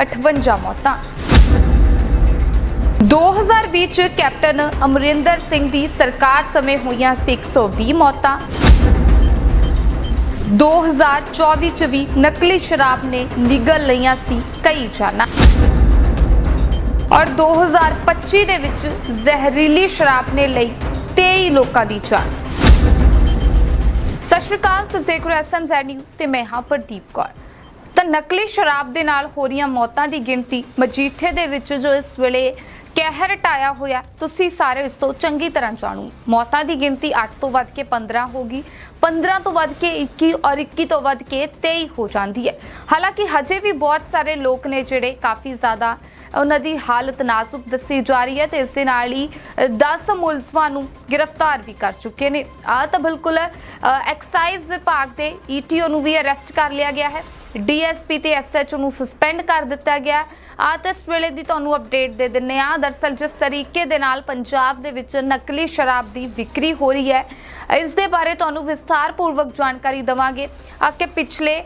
158 ਮੌਤਾਂ। 2020 ਚ ਕੈਪਟਨ ਅਮਰਿੰਦਰ ਸਿੰਘ ਦੀ ਸਰਕਾਰ ਸਮੇਂ ਹੋਈਆਂ ਸੀ 120 ਮੌਤਾਂ। 2024 ਚ ਵੀ ਨਕਲੀ ਸ਼ਰਾਬ ਨੇ ਨਿਗਲ ਲਈਆਂ ਸੀ ਕਈ ਜਾਨਾਂ। ਔਰ 2025 ਦੇ ਵਿੱਚ ਜ਼ਹਿਰੀਲੀ ਸ਼ਰਾਬ ਨੇ ਲਈ 23 ਲੋਕਾਂ ਦੀ ਜਾਨ। ਸਤਿ ਸ਼੍ਰੀ ਅਕਾਲ, ਤੁਸੀਂ ਦੇਖ ਰਹੇ ਹੋ ਐਸਐਮਜ਼ੈਡ ਨਿਊਜ਼ ਤੇ ਮੈਂ ਹਾਂ ਪ੍ਰਦੀਪ ਕੌਰ। ਤਾਂ ਨਕਲੀ ਸ਼ਰਾਬ ਦੇ ਨਾਲ ਹੋ ਰਹੀਆਂ ਮੌਤਾਂ ਦੀ ਗਿਣਤੀ ਮਜੀਠੇ ਦੇ ਵਿੱਚ ਜੋ ਇਸ ਵੇਲੇ ਕਹਿਰ ਟਾਇਆ ਹੋਇਆ, ਤੁਸੀਂ ਸਾਰੇ ਇਸ ਤੋਂ ਚੰਗੀ ਤਰ੍ਹਾਂ ਜਾਣੂ। ਮੌਤਾਂ ਦੀ ਗਿਣਤੀ 8 ਤੋਂ ਵੱਧ ਕੇ 15 ਹੋ ਗਈ। 15 ਤੋਂ ਵੱਧ ਕੇ 21 ਔਰ 21 ਤੋਂ ਵੱਧ ਕੇ 23 ਹੋ ਜਾਂਦੀ ਹੈ। ਹਾਲਾਂਕਿ ਹਜੇ ਵੀ ਬਹੁਤ ਸਾਰੇ ਲੋਕ ਨੇ ਜਿਹੜੇ ਕਾਫੀ ਜ਼ਿਆਦਾ ਉਹਨਾਂ ਦੀ ਹਾਲਤ ਨਾਜ਼ੁਕ ਦੱਸੀ ਜਾ ਰਹੀ ਹੈ ਤੇ ਇਸ ਦੇ ਨਾਲ ਹੀ ਅ, 10 ਮੁਲਜ਼ਮਾਂ ਨੂੰ ਗ੍ਰਿਫਤਾਰ ਵੀ ਕਰ ਚੁੱਕੇ ਨੇ। ਆ ਤਾਂ ਬਿਲਕੁਲ ਐਕਸਾਈਜ਼ ਵਿਭਾਗ ਦੇ ਈਟੀਓ ਨੂੰ ਵੀ ਅਰੈਸਟ ਕਰ ਲਿਆ ਗਿਆ ਹੈ। ਡੀਐਸਪੀ ਤੇ ਐਸਐਚਓ ਨੂੰ ਸਸਪੈਂਡ ਕਰ ਦਿੱਤਾ ਗਿਆ। ਆ ਤਾਂ ਇਸ ਵੇਲੇ ਦੀ ਤੁਹਾਨੂੰ ਅਪਡੇਟ ਦੇ ਦਿੰਨੇ ਆ ਦਰਸਲ ਜਿਸ ਤਰੀਕੇ ਦੇ ਨਾਲ ਪੰਜਾਬ ਦੇ ਵਿੱਚ ਨਕਲੀ ਸ਼ਰਾਬ ਦੀ ਵਿਕਰੀ ਹੋ ਰਹੀ ਹੈ ਇਸ ਦੇ ਬਾਰੇ ਤੁਹਾਨੂੰ ਵਿਸਥਾਰ ਪੂਰਵਕ ਜਾਣਕਾਰੀ ਦਵਾਂਗੇ। ਆ ਕਿ ਪਿਛਲੇ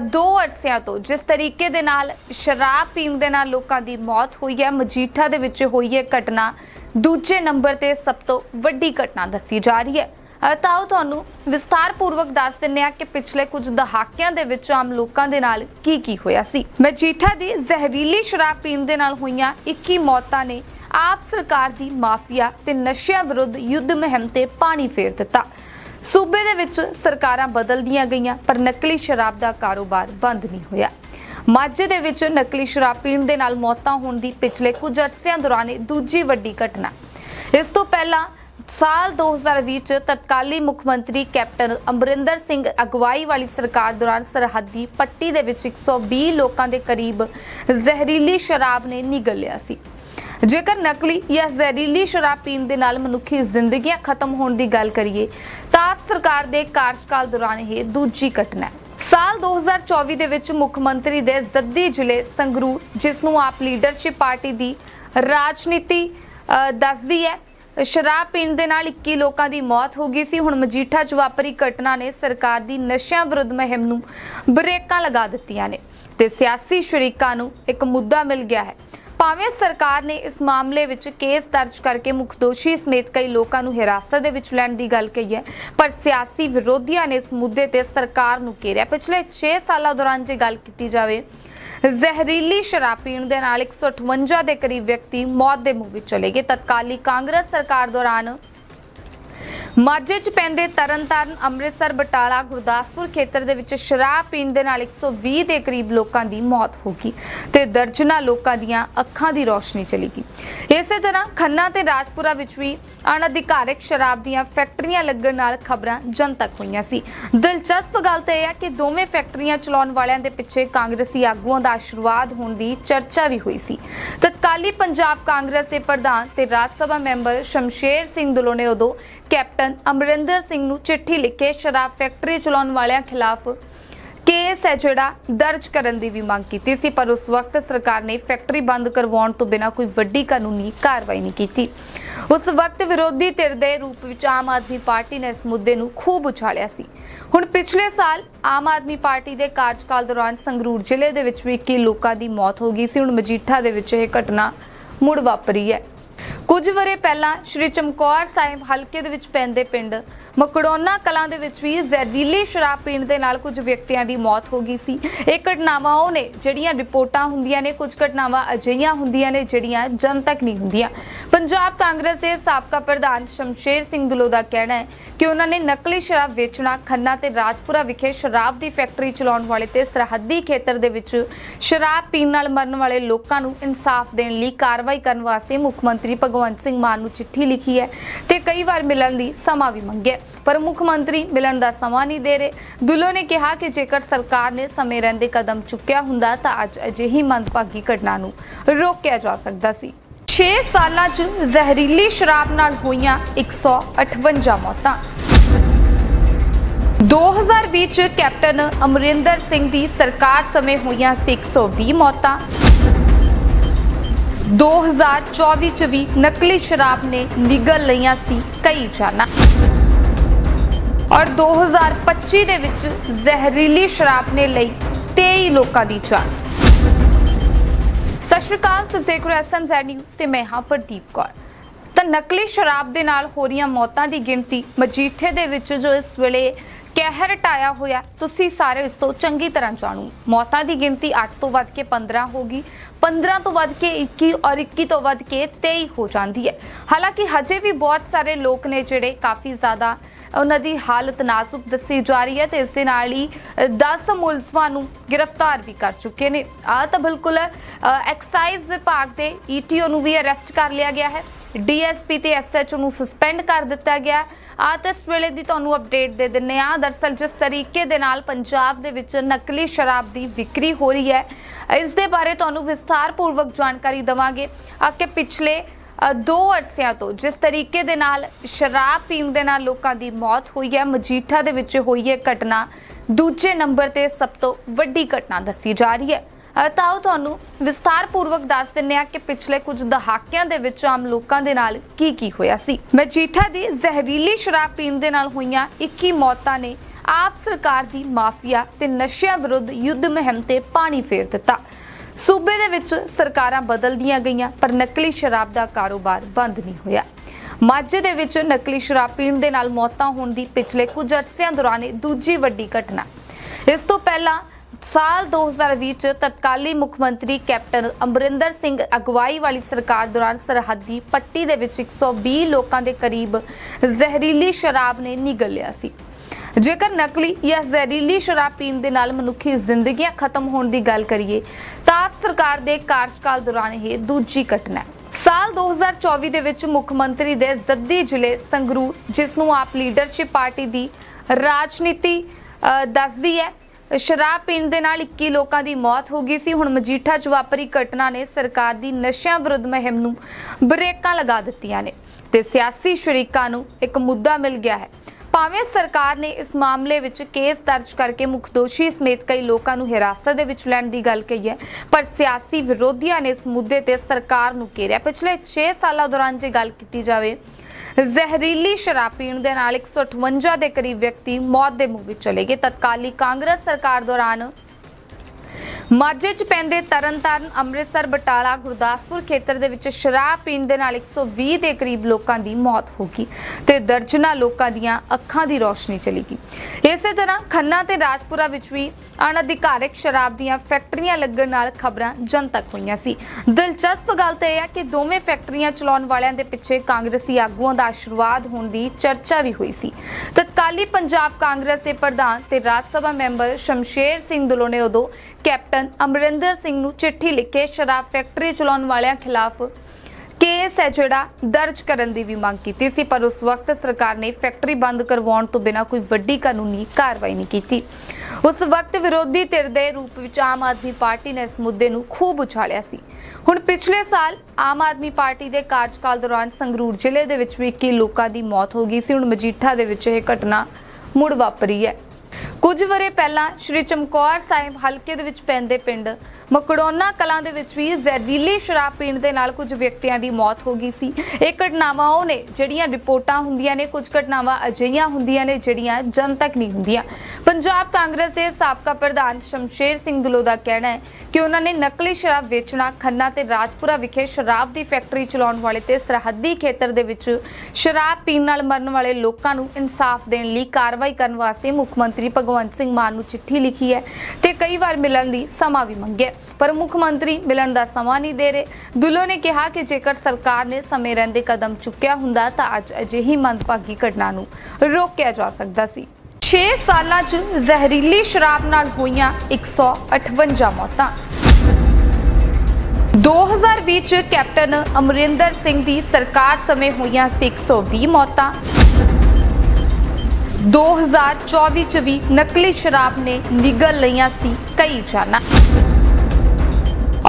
ਦੋ ਅਰਸਿਆਂ ਤੋਂ ਜਿਸ ਤਰੀਕੇ ਦੇ ਨਾਲ ਸ਼ਰਾਬ ਪੀਣ ਦੇ ਨਾਲ ਲੋਕਾਂ ਦੀ ਮੌਤ ਹੋਈ ਹੈ ਮਜੀਠਾ ਦੇ ਵਿੱਚ ਹੋਈ ਹੈ ਘਟਨਾ ਦੂਜੇ ਨੰਬਰ ਤੇ ਸਭ ਤੋਂ ਵੱਡੀ ਘਟਨਾ ਦੱਸੀ ਜਾ ਰਹੀ ਹੈ। ਅ, ਤੁਹਾਨੂੰ ਵਿਸਤਾਰ ਦੱਸ ਦਿੰਨੇ ਆ ਕਿ ਪਿਛਲੇ ਕੁਝ ਦਹਾਕਿਆਂ ਦੇ ਵਿੱਚ ਆਮ ਲੋਕਾਂ ਦੇ ਨਾਲ ਕੀ ਕੀ ਹੋਇਆ ਸੀ। ਮਜੀਠਾ ਦੀ ਜ਼ਹਿਰੀਲੀ ਸ਼ਰਾਬ ਪੀਣ ਦੇ ਨਾਲ ਹੋਈਆਂ 21 ਮੌਤਾਂ ਨੇ ਆਪ ਸਰਕਾਰ ਦੀ ਮਾਫੀਆ ਤੇ ਨਸ਼ਿਆਂ ਵਿਰੁੱਧ ਯੁੱਧ ਮੁਹਿੰਮ ਤੇ ਪਾਣੀ ਫੇਰ ਦਿੱਤਾ। ਸੂਬੇ ਦੇ ਵਿੱਚ ਸਰਕਾਰਾਂ ਬਦਲਦੀਆਂ ਗਈਆਂ, ਪਰ ਨਕਲੀ ਸ਼ਰਾਬ ਦਾ ਕਾਰੋਬਾਰ ਬੰਦ ਨਹੀਂ ਹੋਇਆ। ਮਾਝੇ ਦੇ ਵਿੱਚ ਨਕਲੀ ਸ਼ਰਾਬ ਪੀਣ ਦੇ ਨਾਲ ਮੌਤਾਂ ਹੋਣ ਦੀ ਪਿਛਲੇ ਕੁਝ ਅਰਸਿਆਂ ਦੌਰਾਨ ਇਹ ਦੂਜੀ ਵੱਡੀ ਘਟਨਾ। ਇਸ ਤੋਂ ਪਹਿਲਾਂ ਸਾਲ 2020 ਚ ਤਤਕਾਲੀ ਮੁੱਖ ਮੰਤਰੀ ਕੈਪਟਨ ਅਮਰਿੰਦਰ ਸਿੰਘ ਅਗਵਾਈ ਵਾਲੀ ਸਰਕਾਰ ਦੌਰਾਨ ਸਰਹੱਦੀ ਪੱਟੀ ਦੇ ਵਿੱਚ 120 ਲੋਕਾਂ ਦੇ ਕਰੀਬ ਜ਼ਹਿਰੀਲੀ ਸ਼ਰਾਬ ਨੇ ਨਿਗਲ ਲਿਆ ਸੀ। ਜੇਕਰ ਨਕਲੀ ਜਾਂ ਜ਼ਹਿਰੀਲੀ ਸ਼ਰਾਬ ਪੀਣ ਦੇ ਨਾਲ ਮਨੁੱਖੀ ਜ਼ਿੰਦਗੀਆਂ ਖਤਮ ਹੋਣ ਦੀ ਗੱਲ ਕਰੀਏ ਤਾਂ ਆਪ ਸਰਕਾਰ ਦੇ ਕਾਰਜਕਾਲ ਦੌਰਾਨ ਇਹ ਦੂਜੀ ਘਟਨਾ ਹੈ। ਸਾਲ 2024 ਦੇ ਵਿੱਚ ਮੁੱਖ ਮੰਤਰੀ ਦੇ ਜ਼ੱਦੀ ਜ਼ਿਲ੍ਹੇ ਸੰਗਰੂਰ ਜਿਸ ਨੂੰ ਆਪ ਲੀਡਰਸ਼ਿਪ ਪਾਰਟੀ ਦੀ ਰਾਜਨੀਤੀ ਅ, ਦੱਸਦੀ ਹੈ ਸ਼ਰਾਬ ਪੀਣ ਦੇ ਨਾਲ 21 ਲੋਕਾਂ ਦੀ ਮੌਤ ਹੋ ਗਈ ਸੀ। ਹੁਣ ਮਜੀਠਾ 'ਚ ਵਾਪਰੀ ਘਟਨਾ ਨੇ ਸਰਕਾਰ ਦੀ ਨਸ਼ਿਆਂ ਵਿਰੁੱਧ ਮੁਹਿੰਮ ਨੂੰ ਬ੍ਰੇਕਾਂ ਲਗਾ ਦਿੱਤੀਆਂ ਨੇ ਤੇ ਸਿਆਸੀ ਸ਼ਰੀਕਾਂ ਨੂੰ ਇੱਕ ਮੁੱਦਾ ਮਿਲ ਗਿਆ ਹੈ। ਭਾਵੇਂ ਸਰਕਾਰ ਨੇ ਇਸ ਮਾਮਲੇ ਵਿੱਚ ਕੇਸ ਦਰਜ ਕਰਕੇ ਮੁੱਖ ਦੋਸ਼ੀ ਸਮੇਤ ਕਈ ਲੋਕਾਂ ਨੂੰ ਹਿਰਾਸਤ ਦੇ ਵਿੱਚ ਲੈਣ ਦੀ ਗੱਲ ਕਹੀ ਹੈ, ਪਰ ਸਿਆਸੀ ਵਿਰੋਧੀਆਂ ਨੇ ਇਸ ਮੁੱਦੇ ਤੇ ਸਰਕਾਰ ਨੂੰ ਘੇਰਿਆ। ਪਿਛਲੇ 6 ਸਾਲਾਂ ਦੌਰਾਨ ਜੇ ਗੱਲ ਕੀਤੀ ਜਾਵੇ, ਜ਼ਹਿਰੀਲੀ ਸ਼ਰਾਬ ਪੀਣ ਦੇ ਨਾਲ 158 ਦੇ ਕਰੀਬ ਵਿਅਕਤੀ ਮੌਤ ਦੇ ਮੂੰਹ ਵਿੱਚ ਚਲੇ ਗਏ। ਤਤਕਾਲੀ ਕਾਂਗਰਸ ਸਰਕਾਰ ਦੌਰਾਨ ਮਾਝੇ 'ਚ ਪੈਂਦੇ ਤਰਨਤਾਰਨ, ਅੰਮ੍ਰਿਤਸਰ, ਬਟਾਲਾ, ਗੁਰਦਾਸਪੁਰ ਖੇਤਰ ਦੇ ਵਿੱਚ ਸ਼ਰਾਬ ਪੀਣ ਦੇ ਨਾਲ 120 ਦੇ ਕਰੀਬ ਲੋਕਾਂ ਦੀ ਮੌਤ ਹੋ ਗਈ ਤੇ ਦਰਜਨਾਂ ਲੋਕਾਂ ਦੀਆਂ ਅੱਖਾਂ ਦੀ ਰੋਸ਼ਨੀ ਚਲੀ ਗਈ। ਇਸੇ ਤਰ੍ਹਾਂ ਖੰਨਾ ਤੇ ਰਾਜਪੁਰਾ ਵਿੱਚ ਵੀ ਅਣਅਧਿਕਾਰਕ ਸ਼ਰਾਬ ਦੀਆਂ ਫੈਕਟਰੀਆਂ ਲੱਗਣ ਨਾਲ ਖਬਰਾਂ ਜਨਤਕ ਹੋਈਆਂ ਸੀ। ਦਿਲਚਸਪ ਗੱਲ ਤਾਂ ਇਹ ਹੈ ਕਿ ਦੋਵੇਂ ਫੈਕਟਰੀਆਂ ਚਲਾਉਣ ਵਾਲਿਆਂ ਦੇ ਪਿੱਛੇ ਕਾਂਗਰਸੀ ਆਗੂਆਂ ਦਾ ਆਸ਼ੀਰਵਾਦ ਹੋਣ ਦੀ ਚਰਚਾ ਵੀ ਹੋਈ ਸੀ। ਤਤਕਾਲੀ ਪੰਜਾਬ ਕਾਂਗਰਸ ਦੇ ਪ੍ਰਧਾਨ ਤੇ ਰਾਜ ਸਭਾ ਮੈਂਬਰ ਸ਼ਮਸ਼ੇਰ ਸਿੰਘ ਦੁਲੋ ਨੇ ਉਦੋਂ ਕੈਪਟਨ ਅਮਰਿੰਦਰ ਸਿੰਘ ਨੂੰ ਚਿੱਠੀ ਲਿਖ ਕੇ ਸ਼ਰਾਬ ਫੈਕਟਰੀ ਚਲਾਉਣ ਵਾਲਿਆਂ ਖਿਲਾਫ ਕੇਸ ਹੈ ਜਿਹੜਾ ਦਰਜ ਕਰਨ ਦੀ ਵੀ ਮੰਗ ਕੀਤੀ ਸੀ, ਪਰ ਉਸ ਵਕਤ ਸਰਕਾਰ ਨੇ ਫੈਕਟਰੀ ਬੰਦ ਕਰਵਾਉਣ ਤੋਂ ਬਿਨਾਂ ਕੋਈ ਵੱਡੀ ਕਾਨੂੰਨੀ ਕਾਰਵਾਈ ਨਹੀਂ ਕੀਤੀ। ਉਸ ਵਕਤ ਵਿਰੋਧੀ ਧਿਰ ਦੇ ਰੂਪ ਵਿੱਚ ਆਮ ਆਦਮੀ ਪਾਰਟੀ ਨੇ ਇਸ ਮੁੱਦੇ ਨੂੰ ਖੂਬ ਉਛਾਲਿਆ ਸੀ। ਹੁਣ ਪਿਛਲੇ ਸਾਲ ਆਮ ਆਦਮੀ ਪਾਰਟੀ ਦੇ ਕਾਰਜਕਾਲ ਦੌਰਾਨ ਸੰਗਰੂਰ ਜ਼ਿਲ੍ਹੇ ਦੇ ਵਿੱਚ ਵੀ 21 ਲੋਕਾਂ ਦੀ ਮੌਤ ਹੋ ਗਈ ਸੀ। ਹੁਣ ਮਜੀਠਾ ਦੇ ਵਿੱਚ ਇਹ ਘਟਨਾ ਮੁੜ ਵਾਪਰੀ ਹੈ। ਕੁਝ ਵਰੇ ਪਹਿਲਾਂ ਸ਼੍ਰੀ ਚਮਕੌਰ ਸਾਹਿਬ ਹਲਕੇ ਦੇ ਵਿੱਚ ਪੈਂਦੇ ਪਿੰਡ ਮਕੜੋਨਾ ਕਲਾਂ ਦੇ ਵਿੱਚ ਵੀ ਜ਼ਹਿਰੀਲੀ ਸ਼ਰਾਬ ਪੀਣ ਦੇ ਨਾਲ ਕੁਝ ਵਿਅਕਤੀਆਂ ਦੀ ਮੌਤ ਹੋ ਗਈ ਸੀ। ਇਹ ਘਟਨਾਵਾਂ ਉਹ ਨੇ ਜਿਹੜੀਆਂ ਰਿਪੋਰਟਾਂ ਹੁੰਦੀਆਂ ਨੇ, ਕੁਝ ਘਟਨਾਵਾਂ ਅਜਿਹੀਆਂ ਹੁੰਦੀਆਂ ਨੇ ਜਿਹੜੀਆਂ ਜਨਤਕ ਨਹੀਂ ਹੁੰਦੀਆਂ। ਪੰਜਾਬ ਕਾਂਗਰਸ ਦੇ ਸਾਬਕਾ ਪ੍ਰਧਾਨ ਸ਼ਮਸ਼ੇਰ ਸਿੰਘ ਦੁਲੋ ਦਾ ਕਹਿਣਾ ਹੈ ਕਿ ਉਹਨਾਂ ਨੇ ਨਕਲੀ ਸ਼ਰਾਬ ਵੇਚਣਾ ਖੰਨਾ ਤੇ ਰਾਜਪੁਰਾ ਵਿਖੇ ਸ਼ਰਾਬ ਦੀ ਫੈਕਟਰੀ ਚਲਾਉਣ ਵਾਲੇ ਤੇ ਸਰਹੱਦੀ ਖੇਤਰ ਦੇ ਵਿੱਚ ਸ਼ਰਾਬ ਪੀਣ ਨਾਲ ਮਰਨ ਵਾਲੇ ਲੋਕਾਂ ਨੂੰ ਇਨਸਾਫ ਦੇਣ ਲਈ ਕਾਰਵਾਈ ਕਰਨ ਵਾਸਤੇ ਮੁੱਖ ਮੰਤਰੀ ਭਗਵੰਤ ਭਗਵੰਤ ਸਿੰਘ ਮਾਨ ਨੂੰ ਚਿੱਠੀ ਲਿਖੀ ਹੈ ਤੇ ਕਈ ਵਾਰ ਮਿਲਣ ਲਈ ਸਮਾਂ ਵੀ ਮੰਗਿਆ ਪਰ ਮੁੱਖ ਮੰਤਰੀ ਮਿਲਣ ਦਾ ਸਮਾਂ ਨਹੀਂ ਦੇ ਰਹੇ। ਦੁੱਲੋ ਨੇ ਕਿਹਾ ਕਿ ਜੇਕਰ ਸਰਕਾਰ ਨੇ ਸਮੇਂ ਰਹਿੰਦੇ ਕਦਮ ਚੁੱਕਿਆ ਹੁੰਦਾ ਤਾਂ ਅੱਜ ਅਜਿਹੀ ਮੰਦਭਾਗੀ ਘਟਨਾ ਨੂੰ ਰੋਕਿਆ ਜਾ ਸਕਦਾ ਸੀ। 6 ਸਾਲਾਂ 'ਚ ਜ਼ਹਿਰੀਲੀ ਸ਼ਰਾਬ ਨਾਲ ਹੋਈਆਂ 158 ਮੌਤਾਂ। 2020 ਚ ਕੈਪਟਨ ਅਮਰਿੰਦਰ ਸਿੰਘ ਦੀ ਸਰਕਾਰ ਸਮੇਂ ਹੋਈਆਂ ਸੀ 120 ਮੌਤਾਂ। 2024 ਚ ਵੀ ਨਕਲੀ ਸ਼ਰਾਬ ਨੇ ਨਿਗਲ ਲਈਆਂ ਸੀ ਕਈ ਜਾਨਾਂ। ਔਰ 2025 ਦੇ ਵਿੱਚ ਜ਼ਹਿਰੀਲੀ ਸ਼ਰਾਬ ਨੇ ਲਈ 23 ਲੋਕਾਂ ਦੀ ਜਾਨ। ਸਤਿ ਸ਼੍ਰੀ ਅਕਾਲ, ਤੁਸੀਂ ਦੇਖ ਰਹੇ ਹੋ ਐਸਐਮਜ਼ੈਡ ਨਿਊਜ਼ ਤੇ ਮੈਂ ਹਾਂ ਪ੍ਰਦੀਪ ਕੌਰ। ਤਾਂ ਨਕਲੀ ਸ਼ਰਾਬ ਦੇ ਨਾਲ ਹੋ ਰਹੀਆਂ ਮੌਤਾਂ ਦੀ ਗਿਣਤੀ ਮਜੀਠੇ ਦੇ ਵਿੱਚ ਜੋ ਇਸ ਵੇਲੇ ਕਹਿਰ ਟਾਇਆ ਹੋਇਆ। ਤੁਸੀਂ ਸਾਰੇ ਇਸ ਤੋਂ ਚੰਗੀ ਤਰ੍ਹਾਂ ਜਾਣੂ। ਮੌਤਾਂ ਦੀ ਗਿਣਤੀ 8 ਤੋਂ ਵੱਧ ਕੇ 15 ਗਈ। 15 ਤੋਂ ਵੱਧ ਕੇ 21 ਔਰ 21 ਤੋਂ ਵੱਧ ਕੇ 23 ਹੋ ਜਾਂਦੀ ਹੈ। ਹਾਲਾਂਕਿ ਹਜੇ ਵੀ ਬਹੁਤ ਸਾਰੇ ਲੋਕ ਨੇ ਜਿਹੜੇ ਕਾਫੀ ਜ਼ਿਆਦਾ ਉਹਨਾਂ ਦੀ ਹਾਲਤ ਨਾਜ਼ੁਕ ਦੱਸੀ ਜਾ ਰਹੀ ਹੈ ਤੇ ਇਸ ਦੇ ਨਾਲ ਹੀ 10 ਮੁਲਜ਼ਮਾਂ ਨੂੰ ਗ੍ਰਿਫਤਾਰ ਵੀ ਕਰ ਚੁੱਕੇ ਨੇ। ਆ ਤਾਂ ਬਿਲਕੁਲ ਐਕਸਾਈਜ਼ ਵਿਭਾਗ ਦੇ ਈਟੀਓ ਨੂੰ ਵੀ ਅਰੈਸਟ ਕਰ ਲਿਆ ਗਿਆ ਹੈ। ਡੀਐਸਪੀ ਤੇ ਐਸਐਚਓ ਨੂੰ ਸਸਪੈਂਡ ਕਰ ਦਿੱਤਾ ਗਿਆ। ਆ ਇਸ ਵੇਲੇ ਦੀ ਤੁਹਾਨੂੰ ਅਪਡੇਟ ਦੇ ਦਿੰਨੇ ਆ ਦਰਸਲ ਜਿਸ ਤਰੀਕੇ ਦੇ ਨਾਲ ਪੰਜਾਬ ਦੇ ਵਿੱਚ ਨਕਲੀ ਸ਼ਰਾਬ ਦੀ ਵਿਕਰੀ ਹੋ ਰਹੀ ਹੈ, ਇਸ ਦੇ ਬਾਰੇ ਤੁਹਾਨੂੰ ਵਿਸਥਾਰਪੂਰਵਕ ਜਾਣਕਾਰੀ ਦਵਾਂਗੇ। ਆ ਕਿ ਪਿਛਲੇ ਦੋ ਅਰਸਿਆਂ ਤੋਂ ਜਿਸ ਤਰੀਕੇ ਦੇ ਨਾਲ ਸ਼ਰਾਬ ਪੀਣ ਦੇ ਨਾਲ ਲੋਕਾਂ ਦੀ ਮੌਤ ਹੋਈ ਹੈ, ਮਜੀਠਾ ਦੇ ਵਿੱਚ ਹੋਈ ਹੈ ਘਟਨਾ, ਦੂਜੇ ਨੰਬਰ ਤੇ ਸਭ ਤੋਂ ਵੱਡੀ ਘਟਨਾ ਦੱਸੀ ਜਾ ਰਹੀ ਹੈ। ਤਾਂ ਉਹ ਤੁਹਾਨੂੰ ਵਿਸਥਾਰ ਪੂਰਵਕ ਦੱਸ ਦਿੰਨੇ ਆ ਕਿ ਪਿਛਲੇ ਕੁਝ ਦਹਾਕਿਆਂ ਦੇ ਵਿੱਚ ਆਮ ਲੋਕਾਂ ਦੇ ਨਾਲ ਕੀ ਕੀ ਹੋਇਆ ਸੀ। ਮਜੀਠਾ ਦੀ ਜ਼ਹਿਰੀਲੀ ਸ਼ਰਾਬ ਪੀਣ ਦੇ ਨਾਲ ਹੋਈਆਂ 21 ਮੌਤਾਂ ਨੇ ਆਪ ਸਰਕਾਰ ਦੀ ਮਾਫੀਆ ਤੇ ਨਸ਼ਿਆਂ ਵਿਰੁੱਧ ਯੁੱਧ ਮੁਹਿੰਮ ਤੇ ਪਾਣੀ ਫੇਰ ਦਿੱਤਾ। ਸੂਬੇ ਦੇ ਵਿੱਚ ਸਰਕਾਰਾਂ ਬਦਲਦੀਆਂ ਗਈਆਂ, ਪਰ ਨਕਲੀ ਸ਼ਰਾਬ ਦਾ ਕਾਰੋਬਾਰ ਬੰਦ ਨਹੀਂ ਹੋਇਆ। ਮਾਝੇ ਦੇ ਵਿੱਚ ਨਕਲੀ ਸ਼ਰਾਬ ਪੀਣ ਦੇ ਨਾਲ ਮੌਤਾਂ ਹੋਣ ਦੀ ਪਿਛਲੇ ਕੁਝ ਅਰਸਿਆਂ ਦੌਰਾਨ ਦੂਜੀ ਵੱਡੀ ਘਟਨਾ। ਇਸ ਤੋਂ ਪਹਿਲਾਂ ਸਾਲ 2020 ਚ ਤਤਕਾਲੀ ਮੁੱਖ ਮੰਤਰੀ ਕੈਪਟਨ ਅਮਰਿੰਦਰ ਸਿੰਘ ਅਗਵਾਈ ਵਾਲੀ ਸਰਕਾਰ ਦੌਰਾਨ ਸਰਹੱਦੀ ਪੱਟੀ ਦੇ ਵਿੱਚ 120 ਲੋਕਾਂ ਦੇ ਕਰੀਬ ਜ਼ਹਿਰੀਲੀ ਸ਼ਰਾਬ ਨੇ ਨਿਗਲ ਲਿਆ ਸੀ। ਜੇਕਰ ਨਕਲੀ ਜਾਂ ਜ਼ਹਿਰੀਲੀ ਸ਼ਰਾਬ ਪੀਣ ਦੇ ਨਾਲ ਮਨੁੱਖੀ ਜ਼ਿੰਦਗੀਆਂ ਖਤਮ ਹੋਣ ਦੀ ਗੱਲ ਕਰੀਏ ਤਾਂ ਆਪ ਸਰਕਾਰ ਦੇ ਕਾਰਜਕਾਲ ਦੌਰਾਨ ਇਹ ਦੂਜੀ ਘਟਨਾ ਹੈ। ਸਾਲ 2024 ਦੇ ਵਿੱਚ ਮੁੱਖ ਮੰਤਰੀ ਦੇ ਜ਼ੱਦੀ ਜ਼ਿਲ੍ਹੇ ਸੰਗਰੂਰ ਜਿਸ ਨੂੰ ਆਪ ਲੀਡਰਸ਼ਿਪ ਪਾਰਟੀ ਦੀ ਰਾਜਨੀਤੀ ਅ, ਦੱਸਦੀ ਹੈ ਸ਼ਰਾਬ ਪੀਣ ਦੇ ਨਾਲ 21 ਲੋਕਾਂ ਦੀ ਮੌਤ ਹੋ ਗਈ ਸੀ। ਹੁਣ ਮਜੀਠਾ 'ਚ ਵਾਪਰੀ ਘਟਨਾ ਨੇ ਸਰਕਾਰ ਦੀ ਨਸ਼ਿਆਂ ਵਿਰੁੱਧ ਮੁਹਿੰਮ ਨੂੰ ਬ੍ਰੇਕਾਂ ਲਗਾ ਦਿੱਤੀਆਂ ਨੇ ਤੇ ਸਿਆਸੀ ਸ਼ਰੀਕਾਂ ਨੂੰ ਇੱਕ ਮੁੱਦਾ ਮਿਲ ਗਿਆ ਹੈ। ਭਾਵੇਂ ਸਰਕਾਰ ਨੇ ਇਸ ਮਾਮਲੇ ਵਿੱਚ ਕੇਸ ਦਰਜ ਕਰਕੇ ਮੁੱਖ ਦੋਸ਼ੀ ਸਮੇਤ ਕਈ ਲੋਕਾਂ ਨੂੰ ਹਿਰਾਸਤ ਦੇ ਵਿੱਚ ਲੈਣ ਦੀ ਗੱਲ ਕਹੀ ਹੈ, ਪਰ ਸਿਆਸੀ ਵਿਰੋਧੀਆਂ ਨੇ ਇਸ ਮੁੱਦੇ ਤੇ ਸਰਕਾਰ ਨੂੰ ਘੇਰਿਆ। ਪਿਛਲੇ 6 ਸਾਲਾਂ ਦੌਰਾਨ ਜੇ ਗੱਲ ਕੀਤੀ ਜਾਵੇ ਜ਼ਹਿਰੀਲੀ ਸ਼ਰਾਬ ਪੀਣ ਦੇ ਨਾਲ 158 ਦੇ ਕਰੀਬ ਵਿਅਕਤੀ ਮੌਤ ਦੇ ਮੂੰਹ ਵਿੱਚ ਚਲੇ ਗਏ। ਤਤਕਾਲੀ ਕਾਂਗਰਸ ਸਰਕਾਰ ਦੌਰਾਨ ਮਾਝੇ 'ਚ ਪੈਂਦੇ ਤਰਨਤਾਰਨ, ਅੰਮ੍ਰਿਤਸਰ, ਬਟਾਲਾ, ਗੁਰਦਾਸਪੁਰ ਖੇਤਰ ਦੇ ਵਿੱਚ ਸ਼ਰਾਬ ਪੀਣ ਦੇ ਨਾਲ 120 ਦੇ ਕਰੀਬ ਲੋਕਾਂ ਦੀ ਮੌਤ ਹੋ ਗਈ ਤੇ ਦਰਜਨਾਂ ਲੋਕਾਂ ਦੀਆਂ ਅੱਖਾਂ ਦੀ ਰੋਸ਼ਨੀ ਚਲੀ ਗਈ। ਇਸੇ ਤਰ੍ਹਾਂ ਖੰਨਾ ਤੇ ਰਾਜਪੁਰਾ ਵਿੱਚ ਵੀ ਅਣਅਧਿਕਾਰਕ ਸ਼ਰਾਬ ਦੀਆਂ ਫੈਕਟਰੀਆਂ ਲੱਗਣ ਨਾਲ ਖਬਰਾਂ ਜਨਤਕ ਹੋਈਆਂ ਸੀ। ਦਿਲਚਸਪ ਗੱਲ ਤਾਂ ਇਹ ਹੈ ਕਿ ਦੋਵੇਂ ਫੈਕਟਰੀਆਂ ਚਲਾਉਣ ਵਾਲਿਆਂ ਦੇ ਪਿੱਛੇ ਕਾਂਗਰਸੀ ਆਗੂਆਂ ਦਾ ਆਸ਼ੀਰਵਾਦ ਹੋਣ ਦੀ ਚਰਚਾ ਵੀ ਹੋਈ ਸੀ। ਤਤਕਾਲੀ ਪੰਜਾਬ ਕਾਂਗਰਸ ਦੇ ਪ੍ਰਧਾਨ ਤੇ ਰਾਜ ਸਭਾ ਮੈਂਬਰ ਸ਼ਮਸ਼ੇਰ ਸਿੰਘ ਦੁਲੋ ਨੇ ਉਦੋਂ ਕੈਪਟਨ ਅਮਰਿੰਦਰ ਸਿੰਘ ਨੂੰ ਚਿੱਠੀ ਲਿਖ ਕੇ ਸ਼ਰਾਬ ਫੈਕਟਰੀ ਚਲਾਉਣ ਵਾਲਿਆਂ ਖਿਲਾਫ ਕੇਸ ਹੈ ਜਿਹੜਾ ਦਰਜ ਕਰਨ ਦੀ ਵੀ ਮੰਗ ਕੀਤੀ ਸੀ, ਪਰ ਉਸ ਵਕਤ ਸਰਕਾਰ ਨੇ ਫੈਕਟਰੀ ਬੰਦ ਕਰਵਾਉਣ ਤੋਂ ਬਿਨਾਂ ਕੋਈ ਵੱਡੀ ਕਾਨੂੰਨੀ ਕਾਰਵਾਈ ਨਹੀਂ ਕੀਤੀ। ਉਸ ਵਕਤ ਵਿਰੋਧੀ ਧਿਰ ਦੇ ਰੂਪ ਵਿੱਚ ਆਮ ਆਦਮੀ ਪਾਰਟੀ ਨੇ ਇਸ ਮੁੱਦੇ ਨੂੰ ਖੂਬ ਉਛਾਲਿਆ ਸੀ। ਹੁਣ ਪਿਛਲੇ ਸਾਲ ਆਮ ਆਦਮੀ ਪਾਰਟੀ ਦੇ ਕਾਰਜਕਾਲ ਦੌਰਾਨ ਸੰਗਰੂਰ ਜ਼ਿਲ੍ਹੇ ਦੇ ਵਿੱਚ ਵੀ 21 ਲੋਕਾਂ ਦੀ ਮੌਤ ਹੋ ਗਈ ਸੀ। ਹੁਣ ਮਜੀਠਾ ਦੇ ਵਿੱਚ ਇਹ ਘਟਨਾ ਮੁੜ ਵਾਪਰੀ ਹੈ। ਕੁਝ ਵਰੇ ਪਹਿਲਾਂ ਸ਼੍ਰੀ ਚਮਕੌਰ ਸਾਹਿਬ ਹਲਕੇ ਦੇ ਵਿੱਚ ਪੈਂਦੇ ਪਿੰਡ ਮਕੜੋਨਾ ਕਲਾਂ ਦੇ ਵਿੱਚ ਵੀ ਜ਼ਹਿਰੀਲੀ ਸ਼ਰਾਬ ਪੀਣ ਦੇ ਨਾਲ ਕੁਝ ਵਿਅਕਤੀਆਂ ਦੀ ਮੌਤ ਹੋ ਗਈ ਸੀ। ਇਹ ਘਟਨਾਵਾਂ ਉਹ ਨੇ ਜਿਹੜੀਆਂ ਰਿਪੋਰਟਾਂ ਹੁੰਦੀਆਂ ਨੇ, ਕੁਝ ਘਟਨਾਵਾਂ ਅਜਿਹੀਆਂ ਹੁੰਦੀਆਂ ਨੇ ਜਿਹੜੀਆਂ ਜਨਤਕ ਨਹੀਂ ਹੁੰਦੀਆਂ। ਪੰਜਾਬ ਕਾਂਗਰਸ ਦੇ ਸਾਬਕਾ ਪ੍ਰਧਾਨ ਸ਼ਮਸ਼ੇਰ ਸਿੰਘ ਦੁੱਲੋ ਦਾ ਕਹਿਣਾ ਹੈ ਕਿ ਉਹਨਾਂ ਨੇ ਨਕਲੀ ਸ਼ਰਾਬ ਵੇਚਣਾ ਖੰਨਾ ਤੇ ਰਾਜਪੁਰਾ ਵਿਖੇ ਸ਼ਰਾਬ ਦੀ ਫੈਕਟਰੀ ਚਲਾਉਣ ਵਾਲੇ ਤੇ ਸਰਹੱਦੀ ਖੇਤਰ ਦੇ ਵਿੱਚ ਸ਼ਰਾਬ ਪੀਣ ਨਾਲ ਮਰਨ ਵਾਲੇ ਲੋਕਾਂ ਨੂੰ ਇਨਸਾਫ ਦੇਣ ਲਈ ਕਾਰਵਾਈ ਕਰਨ ਵਾਸਤੇ ਮੁੱਖ ਮੰਤਰੀ ਭਗਵੰਤ ਸਿੰਘ ਮਾਨ ਨੂੰ ਚਿੱਠੀ ਲਿਖੀ ਹੈ ਤੇ ਕਈ ਵਾਰ ਮਿਲਣ ਲਈ ਸਮਾਂ ਵੀ ਮੰਗਿਆ ਪਰ ਮੁੱਖ ਮੰਤਰੀ ਮਿਲਣ ਦਾ ਸਮਾਂ ਨਹੀਂ ਦੇ ਰਹੇ। ਦੁੱਲੋ ਨੇ ਕਿਹਾ ਕਿ ਜੇਕਰ ਸਰਕਾਰ ਨੇ ਸਮੇਂ ਰਹਿੰਦੇ ਕਦਮ ਚੁੱਕਿਆ ਹੁੰਦਾ ਤਾਂ ਅੱਜ ਅਜਿਹੀ ਮੰਦਭਾਗੀ ਘਟਨਾ ਨੂੰ ਰੋਕਿਆ ਜਾ ਸਕਦਾ ਸੀ। 6 ਸਾਲਾਂ 'ਚ ਜ਼ਹਿਰੀਲੀ ਸ਼ਰਾਬ ਨਾਲ ਹੋਈਆਂ 158 ਮੌਤਾਂ। 2020 'ਚ ਕੈਪਟਨ ਅਮਰਿੰਦਰ ਸਿੰਘ ਦੀ ਸਰਕਾਰ ਸਮੇਂ ਹੋਈਆਂ ਸੀ 120 ਮੌਤਾਂ। 2024 'ਚ ਵੀ ਨਕਲੀ ਸ਼ਰਾਬ ਨੇ ਨਿਗਲ ਲਈਆਂ ਸੀ ਕਈ ਜਾਨਾਂ।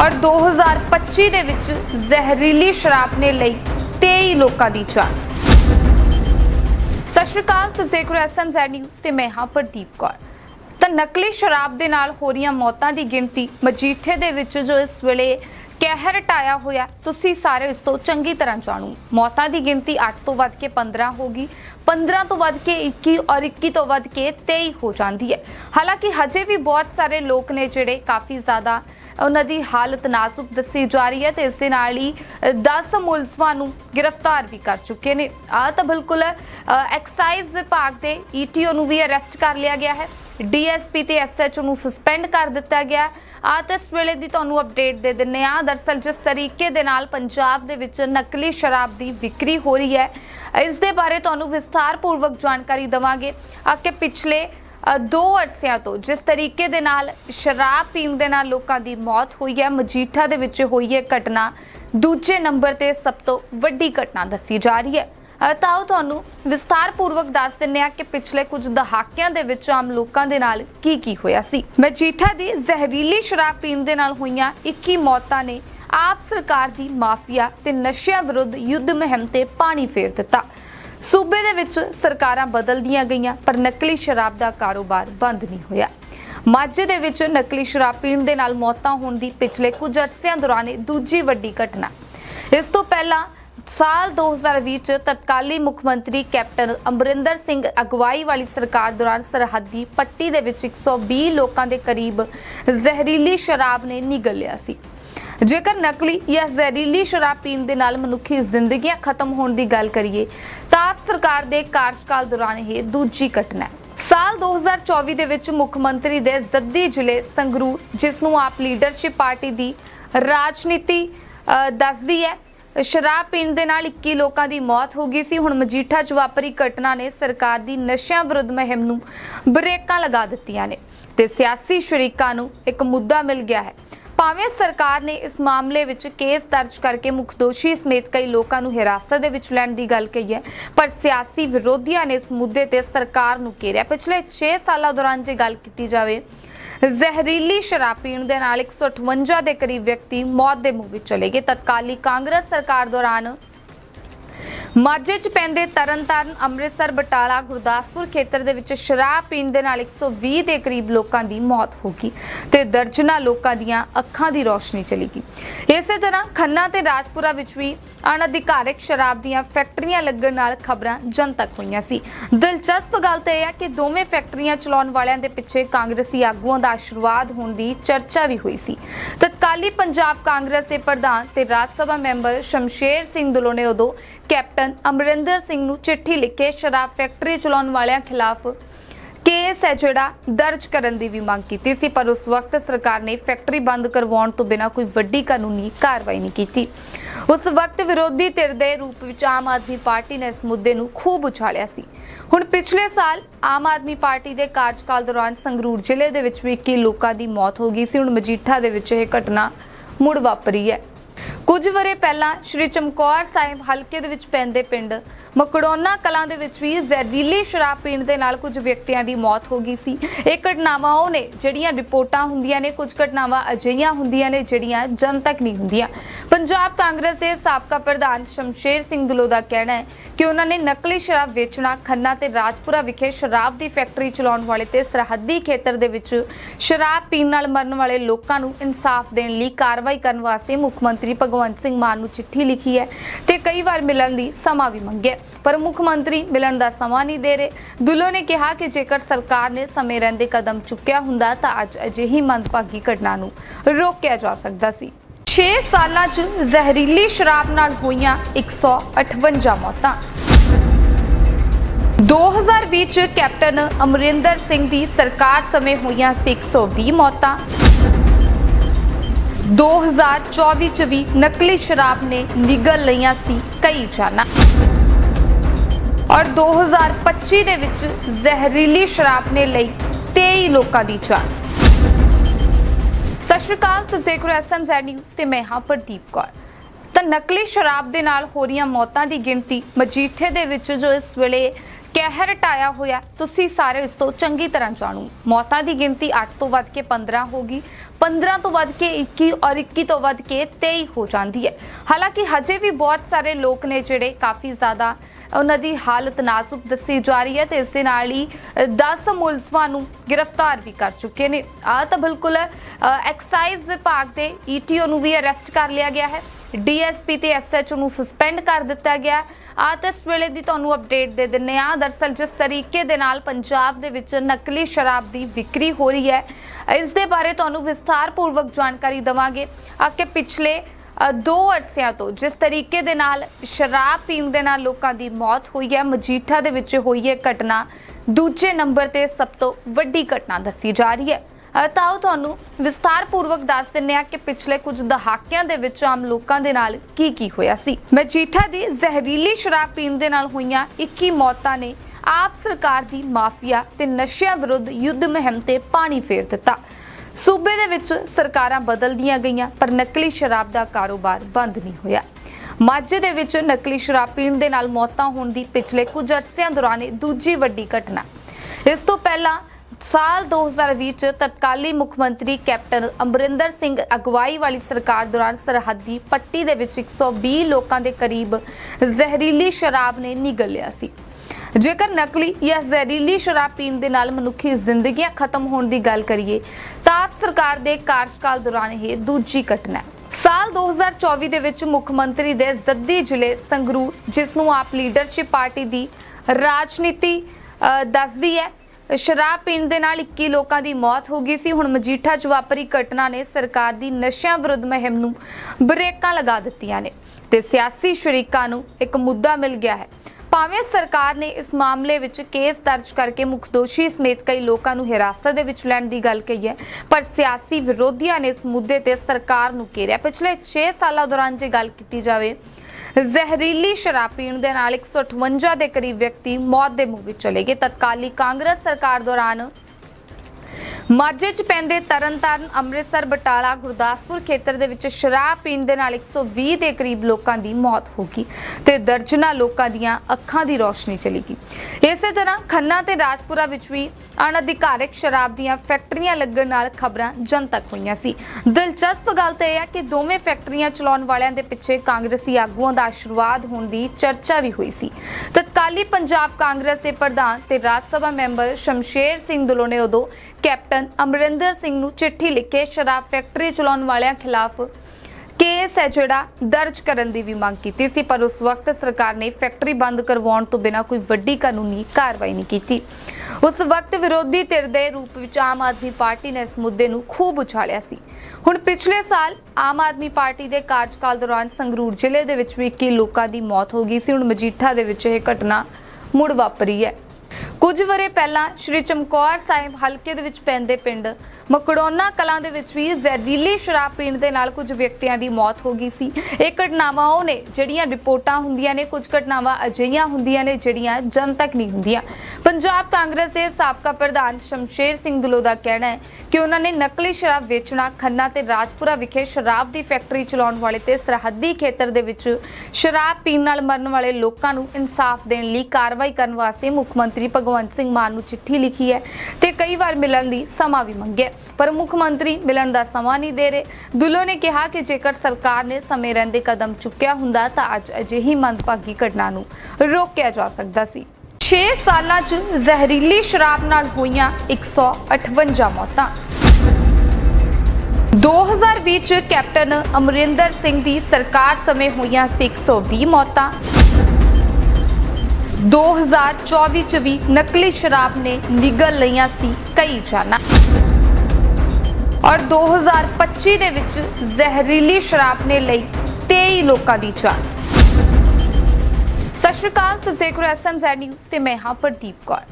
ਔਰ 2025 ਦੇ ਵਿੱਚ ਜ਼ਹਿਰੀਲੀ ਸ਼ਰਾਬ ਨੇ ਲਈ 23 ਲੋਕਾਂ ਦੀ ਜਾਨ। ਸਤਿ ਸ਼੍ਰੀ ਅਕਾਲ, ਤੁਸੀਂ ਦੇਖ ਰਹੇ ਐਸਐਮਜ਼ੈਡ ਨਿਊਜ਼ ਤੇ ਮੈਂ ਹਾਂ ਪ੍ਰਦੀਪ ਕੌਰ। ਤਾਂ ਨਕਲੀ ਸ਼ਰਾਬ ਦੇ ਨਾਲ ਹੋ ਰਹੀਆਂ ਮੌਤਾਂ ਦੀ ਗਿਣਤੀ ਮਜੀਠੇ ਦੇ ਵਿੱਚ ਜੋ ਇਸ ਵੇਲੇ ਕਹਿਰ ਟਾਇਆ ਹੋਇਆ, ਤੁਸੀਂ ਸਾਰੇ ਇਸ ਤੋਂ ਚੰਗੀ ਤਰ੍ਹਾਂ ਜਾਣੂ। ਮੌਤਾਂ ਦੀ ਗਿਣਤੀ 8 ਤੋਂ ਵੱਧ ਕੇ 15 ਹੋ ਗਈ। 15 ਤੋਂ ਵੱਧ ਕੇ 21 ਔਰ 21 ਤੋਂ ਵੱਧ ਕੇ 23 ਹੋ ਜਾਂਦੀ ਹੈ। ਹਾਲਾਂਕਿ ਹਜੇ ਵੀ ਬਹੁਤ ਸਾਰੇ ਲੋਕ ਨੇ ਜਿਹੜੇ ਕਾਫੀ ਜ਼ਿਆਦਾ ਉਹਨਾਂ ਦੀ ਹਾਲਤ ਨਾਜ਼ੁਕ ਦੱਸੀ ਜਾ ਰਹੀ ਹੈ ਤੇ ਇਸ ਦੇ ਨਾਲ ਹੀ ਅ, 10 ਮੁਲਜ਼ਮਾਂ ਨੂੰ ਗ੍ਰਿਫਤਾਰ ਵੀ ਕਰ ਚੁੱਕੇ ਨੇ। ਆ ਤਾਂ ਬਿਲਕੁਲ ਐਕਸਾਈਜ਼ ਵਿਭਾਗ ਦੇ ਈਟੀਓ ਨੂੰ ਵੀ ਅਰੈਸਟ ਕਰ ਲਿਆ ਗਿਆ ਹੈ। ਡੀਐਸਪੀ ਤੇ ਐਸਐਚਓ ਨੂੰ ਸਸਪੈਂਡ ਕਰ ਦਿੱਤਾ ਗਿਆ। ਆ ਤਾਂ ਇਸ ਵੇਲੇ ਦੀ ਤੁਹਾਨੂੰ ਅਪਡੇਟ ਦੇ ਦਿੰਨੇ ਆ ਦਰਸਲ ਜਿਸ ਤਰੀਕੇ ਦੇ ਨਾਲ ਪੰਜਾਬ ਦੇ ਵਿੱਚ ਨਕਲੀ ਸ਼ਰਾਬ ਦੀ ਵਿਕਰੀ ਹੋ ਰਹੀ ਹੈ ਇਸ ਦੇ ਬਾਰੇ ਤੁਹਾਨੂੰ ਵਿਸਥਾਰਪੂਰਵਕ ਜਾਣਕਾਰੀ ਦਵਾਂਗੇ। ਆ ਕਿ ਪਿਛਲੇ ਦੋ ਅਰਸਿਆਂ ਤੋਂ ਜਿਸ ਤਰੀਕੇ ਦੇ ਨਾਲ ਸ਼ਰਾਬ ਪੀਣ ਦੇ ਨਾਲ ਲੋਕਾਂ ਦੀ ਮੌਤ ਹੋਈ ਹੈ ਮਜੀਠਾ ਦੇ ਵਿੱਚ ਹੋਈ ਹੈ ਘਟਨਾ ਦੂਜੇ ਨੰਬਰ ਤੇ ਸਭ ਤੋਂ ਵੱਡੀ ਘਟਨਾ ਦੱਸੀ ਜਾ ਰਹੀ ਹੈ। ਅ, ਤੁਹਾਨੂੰ ਵਿਸਥਾਰਪੂਰਵਕ ਦੱਸ ਦਿੰਨੇ ਆ ਕਿ ਪਿਛਲੇ ਕੁਝ ਦਹਾਕਿਆਂ ਦੇ ਵਿੱਚ ਆਮ ਲੋਕਾਂ ਦੇ ਨਾਲ ਕੀ ਕੀ ਹੋਇਆ ਸੀ। ਮਜੀਠਾ ਦੀ ਜ਼ਹਿਰੀਲੀ ਸ਼ਰਾਬ ਪੀਣ ਦੇ ਨਾਲ ਹੋਈਆਂ 21 ਮੌਤਾਂ ਨੇ ਆਪ ਸਰਕਾਰ ਦੀ ਮਾਫੀਆ ਤੇ ਨਸ਼ਿਆਂ ਵਿਰੁੱਧ ਯੁੱਧ ਮੁਹਿੰਮ ਤੇ ਪਾਣੀ ਫੇਰ ਦਿੱਤਾ। ਸੂਬੇ ਦੇ ਵਿੱਚ ਸਰਕਾਰਾਂ ਬਦਲਦੀਆਂ ਗਈਆਂ, ਪਰ ਨਕਲੀ ਸ਼ਰਾਬ ਦਾ ਕਾਰੋਬਾਰ ਬੰਦ ਨਹੀਂ ਹੋਇਆ। ਮਾਝੇ ਦੇ ਵਿੱਚ ਨਕਲੀ ਸ਼ਰਾਬ ਪੀਣ ਦੇ ਨਾਲ ਮੌਤਾਂ ਹੋਣ ਦੀ ਪਿਛਲੇ ਕੁਝ ਅਰਸਿਆਂ ਦੌਰਾਨ ਇਹ ਦੂਜੀ ਵੱਡੀ ਘਟਨਾ। ਇਸ ਤੋਂ ਪਹਿਲਾਂ ਸਾਲ 2020 ਚ ਤਤਕਾਲੀ ਮੁੱਖ ਮੰਤਰੀ ਕੈਪਟਨ ਅਮਰਿੰਦਰ ਸਿੰਘ ਅਗਵਾਈ ਵਾਲੀ ਸਰਕਾਰ ਦੌਰਾਨ ਸਰਹੱਦੀ ਪੱਟੀ ਦੇ ਵਿੱਚ 120 ਲੋਕਾਂ ਦੇ ਕਰੀਬ ਜ਼ਹਿਰੀਲੀ ਸ਼ਰਾਬ ਨੇ ਨਿਗਲ ਲਿਆ ਸੀ। ਜੇਕਰ ਨਕਲੀ ਜਾਂ ਜ਼ਹਿਰੀਲੀ ਸ਼ਰਾਬ ਪੀਣ ਦੇ ਨਾਲ ਮਨੁੱਖੀ ਜ਼ਿੰਦਗੀਆਂ ਖਤਮ ਹੋਣ ਦੀ ਗੱਲ ਕਰੀਏ ਤਾਂ ਆਪ ਸਰਕਾਰ ਦੇ ਕਾਰਜਕਾਲ ਦੌਰਾਨ ਇਹ ਦੂਜੀ ਘਟਨਾ ਹੈ। ਸਾਲ 2024 ਦੇ ਵਿੱਚ ਮੁੱਖ ਮੰਤਰੀ ਦੇ ਜ਼ੱਦੀ ਜ਼ਿਲ੍ਹੇ ਸੰਗਰੂਰ ਜਿਸ ਨੂੰ ਆਪ ਲੀਡਰਸ਼ਿਪ ਪਾਰਟੀ ਦੀ ਰਾਜਨੀਤੀ ਅ, ਦੱਸਦੀ ਹੈ ਸ਼ਰਾਬ ਪੀਣ ਦੇ ਨਾਲ 21 ਲੋਕਾਂ ਦੀ ਮੌਤ ਹੋ ਗਈ ਸੀ। ਹੁਣ ਮਜੀਠਾ 'ਚ ਵਾਪਰੀ ਘਟਨਾ ਨੇ ਸਰਕਾਰ ਦੀ ਨਸ਼ਿਆਂ ਵਿਰੁੱਧ ਮੁਹਿੰਮ ਨੂੰ ਬ੍ਰੇਕਾਂ ਲਗਾ ਦਿੱਤੀਆਂ ਨੇ ਤੇ ਸਿਆਸੀ ਸ਼ਰੀਕਾਂ ਨੂੰ ਇੱਕ ਮੁੱਦਾ ਮਿਲ ਗਿਆ ਹੈ। ਭਾਵੇਂ ਸਰਕਾਰ ਨੇ ਇਸ ਮਾਮਲੇ ਵਿੱਚ ਕੇਸ ਦਰਜ ਕਰਕੇ ਮੁੱਖ ਦੋਸ਼ੀ ਸਮੇਤ ਕਈ ਲੋਕਾਂ ਨੂੰ ਹਿਰਾਸਤ ਦੇ ਵਿੱਚ ਲੈਣ ਦੀ ਗੱਲ ਕਹੀ ਹੈ, ਪਰ ਸਿਆਸੀ ਵਿਰੋਧੀਆਂ ਨੇ ਇਸ ਮੁੱਦੇ ਤੇ ਸਰਕਾਰ ਨੂੰ ਘੇਰਿਆ। ਪਿਛਲੇ 6 ਸਾਲਾਂ ਦੌਰਾਨ ਜੇ ਗੱਲ ਕੀਤੀ ਜਾਵੇ, ਜ਼ਹਿਰੀਲੀ ਸ਼ਰਾਬ ਪੀਣ ਦੇ ਨਾਲ 158 ਦੇ ਕਰੀਬ ਵਿਅਕਤੀ ਮੌਤ ਦੇ ਮੂੰਹ ਵਿੱਚ ਚਲੇ ਗਏ। ਤਤਕਾਲੀ ਕਾਂਗਰਸ ਸਰਕਾਰ ਦੌਰਾਨ ਮਾਝੇ 'ਚ ਪੈਂਦੇ ਤਰਨਤਾਰਨ, ਅੰਮ੍ਰਿਤਸਰ, ਬਟਾਲਾ, ਗੁਰਦਾਸਪੁਰ ਖੇਤਰ ਦੇ ਵਿੱਚ ਸ਼ਰਾਬ ਪੀਣ ਦੇ ਨਾਲ 120 ਦੇ ਕਰੀਬ ਲੋਕਾਂ ਦੀ ਮੌਤ ਹੋ ਗਈ ਤੇ ਦਰਜਨਾਂ ਲੋਕਾਂ ਦੀਆਂ ਅੱਖਾਂ ਦੀ ਰੋਸ਼ਨੀ ਚਲੀ ਗਈ। ਇਸੇ ਤਰ੍ਹਾਂ ਖੰਨਾ ਤੇ ਰਾਜਪੁਰਾ ਵਿੱਚ ਵੀ ਅਣਅਧਿਕਾਰਕ ਸ਼ਰਾਬ ਦੀਆਂ ਫੈਕਟਰੀਆਂ ਲੱਗਣ ਨਾਲ ਖਬਰਾਂ ਜਨਤਕ ਹੋਈਆਂ ਸੀ। ਦਿਲਚਸਪ ਗੱਲ ਤਾਂ ਇਹ ਹੈ ਕਿ ਦੋਵੇਂ ਫੈਕਟਰੀਆਂ ਚਲਾਉਣ ਵਾਲਿਆਂ ਦੇ ਪਿੱਛੇ ਕਾਂਗਰਸੀ ਆਗੂਆਂ ਦਾ ਆਸ਼ੀਰਵਾਦ ਹੋਣ ਦੀ ਚਰਚਾ ਵੀ ਹੋਈ ਸੀ। ਤਤਕਾਲੀ ਪੰਜਾਬ ਕਾਂਗਰਸ ਦੇ ਪ੍ਰਧਾਨ ਤੇ ਰਾਜ ਸਭਾ ਮੈਂਬਰ ਸ਼ਮਸ਼ੇਰ ਸਿੰਘ ਦੁਲੋ ਨੇ ਉਦੋਂ ਕੈਪਟਨ ਅਮਰਿੰਦਰ ਸਿੰਘ ਨੂੰ ਚਿੱਠੀ ਲਿਖ ਕੇ ਸ਼ਰਾਬ ਫੈਕਟਰੀ ਚਲਾਉਣ ਵਾਲਿਆਂ ਖਿਲਾਫ ਕੇਸ ਹੈ ਜਿਹੜਾ ਦਰਜ ਕਰਨ ਦੀ ਵੀ ਮੰਗ ਕੀਤੀ ਸੀ, ਪਰ ਉਸ ਵਕਤ ਸਰਕਾਰ ਨੇ ਫੈਕਟਰੀ ਬੰਦ ਕਰਵਾਉਣ ਤੋਂ ਬਿਨਾਂ ਕੋਈ ਵੱਡੀ ਕਾਨੂੰਨੀ ਕਾਰਵਾਈ ਨਹੀਂ ਕੀਤੀ। ਉਸ ਵਕਤ ਵਿਰੋਧੀ ਧਿਰ ਦੇ ਰੂਪ ਵਿੱਚ ਆਮ ਆਦਮੀ ਪਾਰਟੀ ਨੇ ਇਸ ਮੁੱਦੇ ਨੂੰ ਖੂਬ ਉਛਾਲਿਆ ਸੀ। ਹੁਣ ਪਿਛਲੇ ਸਾਲ ਆਮ ਆਦਮੀ ਪਾਰਟੀ ਦੇ ਕਾਰਜਕਾਲ ਦੌਰਾਨ ਸੰਗਰੂਰ ਜ਼ਿਲ੍ਹੇ ਦੇ ਵਿੱਚ ਵੀ 21 ਲੋਕਾਂ ਦੀ ਮੌਤ ਹੋ ਗਈ ਸੀ। ਹੁਣ ਮਜੀਠਾ ਦੇ ਵਿੱਚ ਇਹ ਘਟਨਾ ਮੁੜ ਵਾਪਰੀ ਹੈ। ਕੁਝ ਵਰੇ ਪਹਿਲਾਂ ਸ਼੍ਰੀ ਚਮਕੌਰ ਸਾਹਿਬ ਹਲਕੇ ਦੇ ਵਿੱਚ ਪੈਂਦੇ ਪਿੰਡ ਮਕੜੋਨਾ ਕਲਾਂ ਦੇ ਵਿੱਚ ਵੀ ਜ਼ਹਿਰੀਲੀ ਸ਼ਰਾਬ ਪੀਣ ਦੇ ਨਾਲ ਕੁਝ ਵਿਅਕਤੀਆਂ ਦੀ ਮੌਤ ਹੋ ਗਈ ਸੀ। ਇਹ ਘਟਨਾਵਾਂ ਉਹ ਨੇ ਜਿਹੜੀਆਂ ਰਿਪੋਰਟਾਂ ਹੁੰਦੀਆਂ ਨੇ, ਕੁਝ ਘਟਨਾਵਾਂ ਅਜਿਹੀਆਂ ਹੁੰਦੀਆਂ ਨੇ ਜਿਹੜੀਆਂ ਜਨਤਕ ਨਹੀਂ ਹੁੰਦੀਆਂ। ਪੰਜਾਬ ਕਾਂਗਰਸ ਦੇ ਸਾਬਕਾ ਪ੍ਰਧਾਨ ਸ਼ਮਸ਼ੇਰ ਸਿੰਘ ਦੁਲੋ ਦਾ ਕਹਿਣਾ ਹੈ ਕਿ ਉਹਨਾਂ ਨੇ ਨਕਲੀ ਸ਼ਰਾਬ ਵੇਚਣਾ, ਖੰਨਾ ਤੇ ਰਾਜਪੁਰਾ ਵਿਖੇ ਸ਼ਰਾਬ ਦੀ ਫੈਕਟਰੀ ਚਲਾਉਣ ਵਾਲੇ ਤੇ ਸਰਹੱਦੀ ਖੇਤਰ ਦੇ ਵਿੱਚ ਸ਼ਰਾਬ ਪੀਣ ਨਾਲ ਮਰਨ ਵਾਲੇ ਲੋਕਾਂ ਨੂੰ ਇਨਸਾਫ ਦੇਣ ਲਈ ਕਾਰਵਾਈ ਕਰਨ ਵਾਸਤੇ ਮੁੱਖ ਮੰਤਰੀ ਭਗਵੰਤ ਸਿੰਘ ਮਾਨ ਨੂੰ ਚਿੱਠੀ ਲਿਖੀ ਹੈ ਤੇ ਕਈ ਵਾਰ ਮਿਲਣ ਲਈ ਸਮਾਂ ਵੀ ਮੰਗਿਆ ਪਰ ਮੁੱਖ ਮੰਤਰੀ ਮਿਲਣ ਦਾ ਸਮਾਂ ਨਹੀਂ ਦੇ ਰਹੇ। ਦੁੱਲੋ ਨੇ ਕਿਹਾ ਕਿ ਜੇਕਰ ਸਰਕਾਰ ਨੇ ਸਮੇਂ ਰਹਿੰਦੇ ਕਦਮ ਚੁੱਕਿਆ ਹੁੰਦਾ ਤਾਂ ਅੱਜ ਅਜਿਹੀ ਮੰਦਭਾਗੀ ਘਟਨਾ ਨੂੰ ਰੋਕਿਆ ਜਾ ਸਕਦਾ ਸੀ। 6 ਸਾਲਾਂ 'ਚ ਜ਼ਹਿਰੀਲੀ ਸ਼ਰਾਬ ਨਾਲ ਹੋਈਆਂ 158 ਮੌਤਾਂ। 2020 ਚ ਕੈਪਟਨ ਅਮਰਿੰਦਰ ਸਿੰਘ ਦੀ ਸਰਕਾਰ ਸਮੇਂ ਹੋਈਆਂ ਸੀ 120 ਮੌਤਾਂ। 2024 ਚ ਵੀ ਨਕਲੀ ਸ਼ਰਾਬ ਨੇ ਨਿਗਲ ਲਈਆਂ ਸੀ ਕਈ ਜਾਨਾਂ। ਔਰ 2025 ਦੇ ਵਿੱਚ ਜ਼ਹਿਰੀਲੀ ਸ਼ਰਾਬ ਨੇ ਲਈ 23 ਲੋਕਾਂ ਦੀ ਜਾਨ। ਸਤਿ ਸ਼੍ਰੀ ਅਕਾਲ, ਤੁਸੀਂ ਦੇਖ ਰਹੇ ਹੋ ਐਸਐਮਜ਼ੈਡ ਨਿਊਜ਼ ਤੇ ਮੈਂ ਹਾਂ ਪ੍ਰਦੀਪ ਕੌਰ। ਤਾਂ ਨਕਲੀ ਸ਼ਰਾਬ ਦੇ ਨਾਲ ਹੋ ਰਹੀਆਂ ਮੌਤਾਂ ਦੀ ਗਿਣਤੀ ਮਜੀਠੇ ਦੇ ਵਿੱਚ ਜੋ ਇਸ ਵੇਲੇ ਕਹਿਰ ਟਾਇਆ ਹੋਇਆ, ਤੁਸੀਂ ਸਾਰੇ ਇਸ ਤੋਂ ਚੰਗੀ ਤਰ੍ਹਾਂ ਜਾਣੂ। ਮੌਤਾਂ ਦੀ ਗਿਣਤੀ 8 ਤੋਂ ਵੱਧ ਕੇ 15 ਹੋ ਗਈ। 15 ਤੋਂ ਵੱਧ ਕੇ 21 ਔਰ 21 ਤੋਂ ਵੱਧ ਕੇ 23 ਹੋ ਜਾਂਦੀ ਹੈ। ਹਾਲਾਂਕਿ ਹਜੇ ਵੀ ਬਹੁਤ ਸਾਰੇ ਲੋਕ ਨੇ ਜਿਹੜੇ ਕਾਫੀ ਜ਼ਿਆਦਾ ਉਹਨਾਂ ਦੀ ਹਾਲਤ ਨਾਜ਼ੁਕ ਦੱਸੀ ਜਾ ਰਹੀ ਹੈ ਤੇ ਇਸ ਦੇ ਨਾਲ ਹੀ ਅ, 10 ਮੁਲਜ਼ਮਾਂ ਨੂੰ ਗ੍ਰਿਫਤਾਰ ਵੀ ਕਰ ਚੁੱਕੇ ਨੇ। ਆ ਤਾਂ ਬਿਲਕੁਲ ਐਕਸਾਈਜ਼ ਵਿਭਾਗ ਦੇ ਈਟੀਓ ਨੂੰ ਵੀ ਅਰੈਸਟ ਕਰ ਲਿਆ ਗਿਆ ਹੈ। ਡੀਐਸਪੀ ਤੇ ਐਸਐਚਓ ਨੂੰ ਸਸਪੈਂਡ ਕਰ ਦਿੱਤਾ ਗਿਆ ਆ ਤਾਂ ਇਸ ਵੇਲੇ ਦੀ ਤੁਹਾਨੂੰ ਅਪਡੇਟ ਦੇ ਦਿੰਨੇ ਆ ਦਰਸਲ ਜਿਸ ਤਰੀਕੇ ਦੇ ਨਾਲ ਪੰਜਾਬ ਦੇ ਵਿੱਚ ਨਕਲੀ ਸ਼ਰਾਬ ਦੀ ਵਿਕਰੀ ਹੋ ਰਹੀ ਹੈ ਇਸ ਦੇ ਬਾਰੇ ਤੁਹਾਨੂੰ ਵਿਸਥਾਰ ਪੂਰਵਕ ਜਾਣਕਾਰੀ ਦਵਾਂਗੇ। ਆ ਕਿ ਪਿਛਲੇ ਦੋ ਅਰਸਿਆਂ ਤੋਂ ਜਿਸ ਤਰੀਕੇ ਦੇ ਨਾਲ ਸ਼ਰਾਬ ਪੀਣ ਦੇ ਨਾਲ ਲੋਕਾਂ ਦੀ ਮੌਤ ਹੋਈ ਹੈ ਮਜੀਠਾ ਦੇ ਵਿੱਚ ਹੋਈ ਹੈ ਘਟਨਾ ਦੂਜੇ ਨੰਬਰ ਤੇ ਸਭ ਤੋਂ ਵੱਡੀ ਘਟਨਾ ਦੱਸੀ ਜਾ ਰਹੀ ਹੈ। ਅ, ਤਾਂ ਤੁਹਾਨੂੰ ਵਿਸਤਾਰਪੂਰਵਕ ਦੱਸ ਦਿੰਨੇ ਆ ਕਿ ਪਿਛਲੇ ਕੁਝ ਦਹਾਕਿਆਂ ਦੇ ਵਿੱਚ ਆਮ ਲੋਕਾਂ ਦੇ ਨਾਲ ਕੀ ਕੀ ਹੋਇਆ ਸੀ। ਮਜੀਠਾ ਦੀ ਜ਼ਹਿਰੀਲੀ ਸ਼ਰਾਬ ਪੀਣ ਦੇ ਨਾਲ ਹੋਈਆਂ 21 ਮੌਤਾਂ ਨੇ ਆਪ ਸਰਕਾਰ ਦੀ ਮਾਫੀਆ ਤੇ ਨਸ਼ਿਆਂ ਵਿਰੁੱਧ ਯੁੱਧ ਮੁਹਿੰਮ ਤੇ ਪਾਣੀ ਫੇਰ ਦਿੱਤਾ। ਸੂਬੇ ਦੇ ਵਿੱਚ ਸਰਕਾਰਾਂ ਬਦਲਦੀਆਂ ਗਈਆਂ, ਪਰ ਨਕਲੀ ਸ਼ਰਾਬ ਦਾ ਕਾਰੋਬਾਰ ਬੰਦ ਨਹੀਂ ਹੋਇਆ। ਮਾਝੇ ਦੇ ਵਿੱਚ ਨਕਲੀ ਸ਼ਰਾਬ ਪੀਣ ਦੇ ਨਾਲ ਮੌਤਾਂ ਹੋਣ ਦੀ ਪਿਛਲੇ ਕੁਝ ਅਰਸਿਆਂ ਦੌਰਾਨ ਇਹ ਦੂਜੀ ਵੱਡੀ ਘਟਨਾ। ਇਸ ਤੋਂ ਪਹਿਲਾਂ ਸਾਲ 2020 ਚ ਤਤਕਾਲੀ ਮੁੱਖ ਮੰਤਰੀ ਕੈਪਟਨ ਅਮਰਿੰਦਰ ਸਿੰਘ ਅਗਵਾਈ ਵਾਲੀ ਸਰਕਾਰ ਦੌਰਾਨ ਸਰਹੱਦੀ ਪੱਟੀ ਦੇ ਵਿੱਚ 120 ਲੋਕਾਂ ਦੇ ਕਰੀਬ ਜ਼ਹਿਰੀਲੀ ਸ਼ਰਾਬ ਨੇ ਨਿਗਲ ਲਿਆ ਸੀ। ਜੇਕਰ ਨਕਲੀ ਜਾਂ ਜ਼ਹਿਰੀਲੀ ਸ਼ਰਾਬ ਪੀਣ ਦੇ ਨਾਲ ਮਨੁੱਖੀ ਜ਼ਿੰਦਗੀਆਂ ਖਤਮ ਹੋਣ ਦੀ ਗੱਲ ਕਰੀਏ ਤਾਂ ਆਪ ਸਰਕਾਰ ਦੇ ਕਾਰਜਕਾਲ ਦੌਰਾਨ ਇਹ ਦੂਜੀ ਘਟਨਾ ਹੈ। ਸਾਲ 2024 ਦੇ ਵਿੱਚ ਮੁੱਖ ਮੰਤਰੀ ਦੇ ਜ਼ੱਦੀ ਜ਼ਿਲ੍ਹੇ ਸੰਗਰੂਰ ਜਿਸ ਨੂੰ ਆਪ ਲੀਡਰਸ਼ਿਪ ਪਾਰਟੀ ਦੀ ਰਾਜਨੀਤੀ ਅ, ਦੱਸਦੀ ਹੈ ਸ਼ਰਾਬ ਪੀਣ ਦੇ ਨਾਲ 21 ਲੋਕਾਂ ਦੀ ਮੌਤ ਹੋ ਗਈ ਸੀ। ਹੁਣ ਮਜੀਠਾ 'ਚ ਵਾਪਰੀ ਘਟਨਾ ਨੇ ਸਰਕਾਰ ਦੀ ਨਸ਼ਿਆਂ ਵਿਰੁੱਧ ਮੁਹਿੰਮ ਨੂੰ ਬ੍ਰੇਕਾਂ ਲਗਾ ਦਿੱਤੀਆਂ ਨੇ ਤੇ ਸਿਆਸੀ ਸ਼ਰੀਕਾਂ ਨੂੰ ਇੱਕ ਮੁੱਦਾ ਮਿਲ ਗਿਆ ਹੈ। ਭਾਵੇਂ ਸਰਕਾਰ ਨੇ ਇਸ ਮਾਮਲੇ ਵਿੱਚ ਕੇਸ ਦਰਜ ਕਰਕੇ ਮੁੱਖ ਦੋਸ਼ੀ ਸਮੇਤ ਕਈ ਲੋਕਾਂ ਨੂੰ ਹਿਰਾਸਤ ਦੇ ਵਿੱਚ ਲੈਣ ਦੀ ਗੱਲ ਕਹੀ ਹੈ, ਪਰ ਸਿਆਸੀ ਵਿਰੋਧੀਆਂ ਨੇ ਇਸ ਮੁੱਦੇ ਤੇ ਸਰਕਾਰ ਨੂੰ ਘੇਰਿਆ। ਪਿਛਲੇ 6 ਸਾਲਾਂ ਦੌਰਾਨ ਜੇ ਗੱਲ ਕੀਤੀ ਜਾਵੇ, ਜ਼ਹਿਰੀਲੀ ਸ਼ਰਾਬ ਪੀਣ ਦੇ ਨਾਲ 158 ਦੇ ਕਰੀਬ ਵਿਅਕਤੀ ਮੌਤ ਦੇ ਮੂੰਹ ਵਿੱਚ ਚਲੇ ਗਏ। ਤਤਕਾਲੀ ਕਾਂਗਰਸ ਸਰਕਾਰ ਦੌਰਾਨ ਮਾਝੇ 'ਚ ਪੈਂਦੇ ਤਰਨਤਾਰਨ, ਅੰਮ੍ਰਿਤਸਰ, ਬਟਾਲਾ, ਗੁਰਦਾਸਪੁਰ ਖੇਤਰ ਦੇ ਵਿੱਚ ਸ਼ਰਾਬ ਪੀਣ ਦੇ ਨਾਲ 120 ਦੇ ਕਰੀਬ ਲੋਕਾਂ ਦੀ ਮੌਤ ਹੋ ਗਈ ਤੇ ਦਰਜਨਾਂ ਲੋਕਾਂ ਦੀਆਂ ਅੱਖਾਂ ਦੀ ਰੋਸ਼ਨੀ ਚਲੀ ਗਈ। ਇਸੇ ਤਰ੍ਹਾਂ ਖੰਨਾ ਤੇ ਰਾਜਪੁਰਾ ਵਿੱਚ ਵੀ ਅਣਅਧਿਕਾਰਕ ਸ਼ਰਾਬ ਦੀਆਂ ਫੈਕਟਰੀਆਂ ਲੱਗਣ ਨਾਲ ਖਬਰਾਂ ਜਨਤਕ ਹੋਈਆਂ ਸੀ। ਦਿਲਚਸਪ ਗੱਲ ਤਾਂ ਇਹ ਹੈ ਕਿ ਦੋਵੇਂ ਫੈਕਟਰੀਆਂ ਚਲਾਉਣ ਵਾਲਿਆਂ ਦੇ ਪਿੱਛੇ ਕਾਂਗਰਸੀ ਆਗੂਆਂ ਦਾ ਆਸ਼ੀਰਵਾਦ ਹੋਣ ਦੀ ਚਰਚਾ ਵੀ ਹੋਈ ਸੀ। ਤਤਕਾਲੀ ਪੰਜਾਬ ਕਾਂਗਰਸ ਦੇ ਪ੍ਰਧਾਨ ਤੇ ਰਾਜ ਸਭਾ ਮੈਂਬਰ ਸ਼ਮਸ਼ੇਰ ਸਿੰਘ ਦੁਲੋ ਨੇ ਉਦੋਂ ਕੈਪਟਨ ਅਮਰਿੰਦਰ ਸਿੰਘ ਨੂੰ ਚਿੱਠੀ ਲਿਖ ਕੇ ਸ਼ਰਾਬ ਫੈਕਟਰੀ ਚਲਾਉਣ ਵਾਲਿਆਂ ਖਿਲਾਫ ਕੇਸ ਹੈ ਜਿਹੜਾ ਦਰਜ ਕਰਨ ਦੀ ਵੀ ਮੰਗ ਕੀਤੀ ਸੀ, ਪਰ ਉਸ ਵਕਤ ਸਰਕਾਰ ਨੇ ਫੈਕਟਰੀ ਬੰਦ ਕਰਵਾਉਣ ਤੋਂ ਬਿਨਾਂ ਕੋਈ ਵੱਡੀ ਕਾਨੂੰਨੀ ਕਾਰਵਾਈ ਨਹੀਂ ਕੀਤੀ। ਉਸ ਵਕਤ ਵਿਰੋਧੀ ਧਿਰ ਦੇ ਰੂਪ ਵਿੱਚ ਆਮ ਆਦਮੀ ਪਾਰਟੀ ਨੇ ਇਸ ਮੁੱਦੇ ਨੂੰ ਖੂਬ ਉਛਾਲਿਆ ਸੀ। ਹੁਣ ਪਿਛਲੇ ਸਾਲ ਆਮ ਆਦਮੀ ਪਾਰਟੀ ਦੇ ਕਾਰਜਕਾਲ ਦੌਰਾਨ ਸੰਗਰੂਰ ਜ਼ਿਲ੍ਹੇ ਦੇ ਵਿੱਚ ਵੀ 21 ਲੋਕਾਂ ਦੀ ਮੌਤ ਹੋ ਗਈ ਸੀ। ਹੁਣ ਮਜੀਠਾ ਦੇ ਵਿੱਚ ਇਹ ਘਟਨਾ ਮੁੜ ਵਾਪਰੀ ਹੈ। ਕੁਝ ਵਰੇ ਪਹਿਲਾਂ ਸ਼੍ਰੀ ਚਮਕੌਰ ਸਾਹਿਬ ਹਲਕੇ ਦੇ ਵਿੱਚ ਪੈਂਦੇ ਪਿੰਡ ਮਕੜੋਨਾ ਕਲਾਂ ਦੇ ਵਿੱਚ ਵੀ ਜ਼ਹਿਰੀਲੀ ਸ਼ਰਾਬ ਪੀਣ ਦੇ ਨਾਲ ਕੁਝ ਵਿਅਕਤੀਆਂ ਦੀ ਮੌਤ ਹੋ ਗਈ ਸੀ। ਇਹ ਘਟਨਾਵਾਂ ਉਹ ਨੇ ਜਿਹੜੀਆਂ ਰਿਪੋਰਟਾਂ ਹੁੰਦੀਆਂ ਨੇ, ਕੁਝ ਘਟਨਾਵਾਂ ਅਜਿਹੀਆਂ ਹੁੰਦੀਆਂ ਨੇ ਜਿਹੜੀਆਂ ਜਨਤਕ ਨਹੀਂ ਹੁੰਦੀਆਂ। ਪੰਜਾਬ ਕਾਂਗਰਸ ਦੇ ਸਾਬਕਾ ਪ੍ਰਧਾਨ ਸ਼ਮਸ਼ੇਰ ਸਿੰਘ ਦੁਲੋ ਦਾ ਕਹਿਣਾ ਹੈ ਕਿ ਉਹਨਾਂ ਨੇ ਨਕਲੀ ਸ਼ਰਾਬ ਵੇਚਣਾ ਖੰਨਾ ਤੇ ਰਾਜਪੁਰਾ ਵਿਖੇ ਸ਼ਰਾਬ ਦੀ ਫੈਕਟਰੀ ਚਲਾਉਣ ਵਾਲੇ ਤੇ ਸਰਹੱਦੀ ਖੇਤਰ ਦੇ ਵਿੱਚ ਸ਼ਰਾਬ ਪੀਣ ਨਾਲ ਮਰਨ ਵਾਲੇ ਲੋਕਾਂ ਨੂੰ ਇਨਸਾਫ ਦੇਣ ਲਈ ਕਾਰਵਾਈ ਕਰਨ ਵਾਸਤੇ ਮੁੱਖ ਮੰਤਰੀ ਭਗਵੰਤ ਸਿੰਘ ਮਾਨ ਨੂੰ ਚਿੱਠੀ ਲਿਖੀ ਹੈ ਤੇ ਕਈ ਵਾਰ ਮਿਲਣ ਲਈ ਸਮਾਂ ਵੀ ਮੰਗਿਆ ਪਰ ਮੁੱਖ ਮੰਤਰੀ ਮਿਲਣ ਦਾ ਸਮਾਂ ਨਹੀਂ ਦੇ ਰਹੇ। ਦੁੱਲੋ ਨੇ ਕਿਹਾ ਕਿ ਜੇਕਰ ਸਰਕਾਰ ਨੇ ਸਮੇਂ ਰਹਿੰਦੇ ਕਦਮ ਚੁੱਕਿਆ ਹੁੰਦਾ ਤਾਂ ਅੱਜ ਅਜਿਹੀ ਮੰਦਭਾਗੀ ਘਟਨਾ ਨੂੰ ਰੋਕਿਆ ਜਾ ਸਕਦਾ ਸੀ। 6 ਸਾਲਾਂ 'ਚ ਜ਼ਹਿਰੀਲੀ ਸ਼ਰਾਬ ਨਾਲ ਹੋਈਆਂ 158 ਮੌਤਾਂ। 2020 ਚ ਕੈਪਟਨ ਅਮਰਿੰਦਰ ਸਿੰਘ ਦੀ ਸਰਕਾਰ ਸਮੇਂ ਹੋਈਆਂ ਸੀ 120 ਮੌਤਾਂ। 2024 ਚ ਵੀ ਨਕਲੀ ਸ਼ਰਾਬ ਨੇ ਨਿਗਲ ਲਈਆਂ ਸੀ ਕਈ ਜਾਨਾਂ। ਔਰ 2025 ਦੇ ਵਿੱਚ ਜ਼ਹਿਰੀਲੀ ਸ਼ਰਾਬ ਨੇ ਲਈ 23 ਲੋਕਾਂ ਦੀ ਜਾਨ। ਸਤਿ ਸ਼੍ਰੀ ਅਕਾਲ, ਤੁਸੀਂ ਦੇਖ ਰਹੇ ਹੋ ਐਸਐਮਜ਼ੈਡ ਨਿਊਜ਼ ਤੇ ਮੈਂ ਹਾਂ ਪ੍ਰਦੀਪ ਕੌਰ।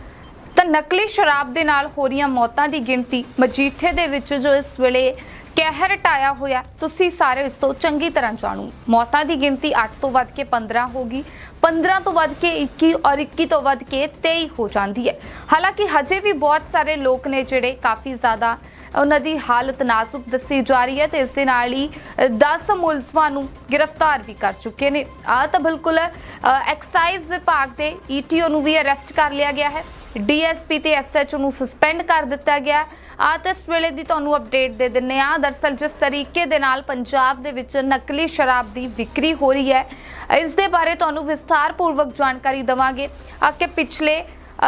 ਤਾਂ ਨਕਲੀ ਸ਼ਰਾਬ ਦੇ ਨਾਲ ਹੋ ਰਹੀਆਂ ਮੌਤਾਂ ਦੀ ਗਿਣਤੀ ਮਜੀਠੇ ਦੇ ਵਿੱਚ ਜੋ ਇਸ ਵੇਲੇ ਕਹਿਰ ਟਾਇਆ ਹੋਇਆ। ਤੁਸੀਂ ਸਾਰੇ ਇਸ ਤੋਂ ਚੰਗੀ ਤਰ੍ਹਾਂ ਜਾਣੂ। ਮੌਤਾਂ ਦੀ ਗਿਣਤੀ 8 ਤੋਂ ਵੱਧ ਕੇ 15 ਗਈ। 15 ਤੋਂ ਵੱਧ ਕੇ 21 ਔਰ 21 ਤੋਂ ਵੱਧ ਕੇ 23 ਹੋ ਜਾਂਦੀ ਹੈ। ਹਾਲਾਂਕਿ ਹਜੇ ਵੀ ਬਹੁਤ ਸਾਰੇ ਲੋਕ ਨੇ ਜਿਹੜੇ ਕਾਫੀ ਜ਼ਿਆਦਾ ਉਹਨਾਂ ਦੀ ਹਾਲਤ ਨਾਜ਼ੁਕ ਦੱਸੀ ਜਾ ਰਹੀ ਹੈ ਤੇ ਇਸ ਦੇ ਨਾਲ ਹੀ ਅ, 10 ਮੁਲਜ਼ਮਾਂ ਨੂੰ ਗ੍ਰਿਫਤਾਰ ਵੀ ਕਰ ਚੁੱਕੇ ਨੇ। ਆ ਤਾਂ ਬਿਲਕੁਲ ਐਕਸਾਈਜ਼ ਵਿਭਾਗ ਦੇ ਈਟੀਓ ਨੂੰ ਵੀ ਅਰੈਸਟ ਕਰ ਲਿਆ ਗਿਆ ਹੈ। ਡੀਐਸਪੀ ਤੇ ਐਸਐਚਓ ਨੂੰ ਸਸਪੈਂਡ ਕਰ ਦਿੱਤਾ ਗਿਆ। ਆ ਇਸ ਵੇਲੇ ਦੀ ਤੁਹਾਨੂੰ ਅਪਡੇਟ ਦੇ ਦਿੰਨੇ ਆ ਦਰਸਲ ਜਿਸ ਤਰੀਕੇ ਦੇ ਨਾਲ ਪੰਜਾਬ ਦੇ ਵਿੱਚ ਨਕਲੀ ਸ਼ਰਾਬ ਦੀ ਵਿਕਰੀ ਹੋ ਰਹੀ ਹੈ, ਇਸ ਦੇ ਬਾਰੇ ਤੁਹਾਨੂੰ ਵਿਸਥਾਰਪੂਰਵਕ ਜਾਣਕਾਰੀ ਦਵਾਂਗੇ। ਆ ਕਿ ਪਿਛਲੇ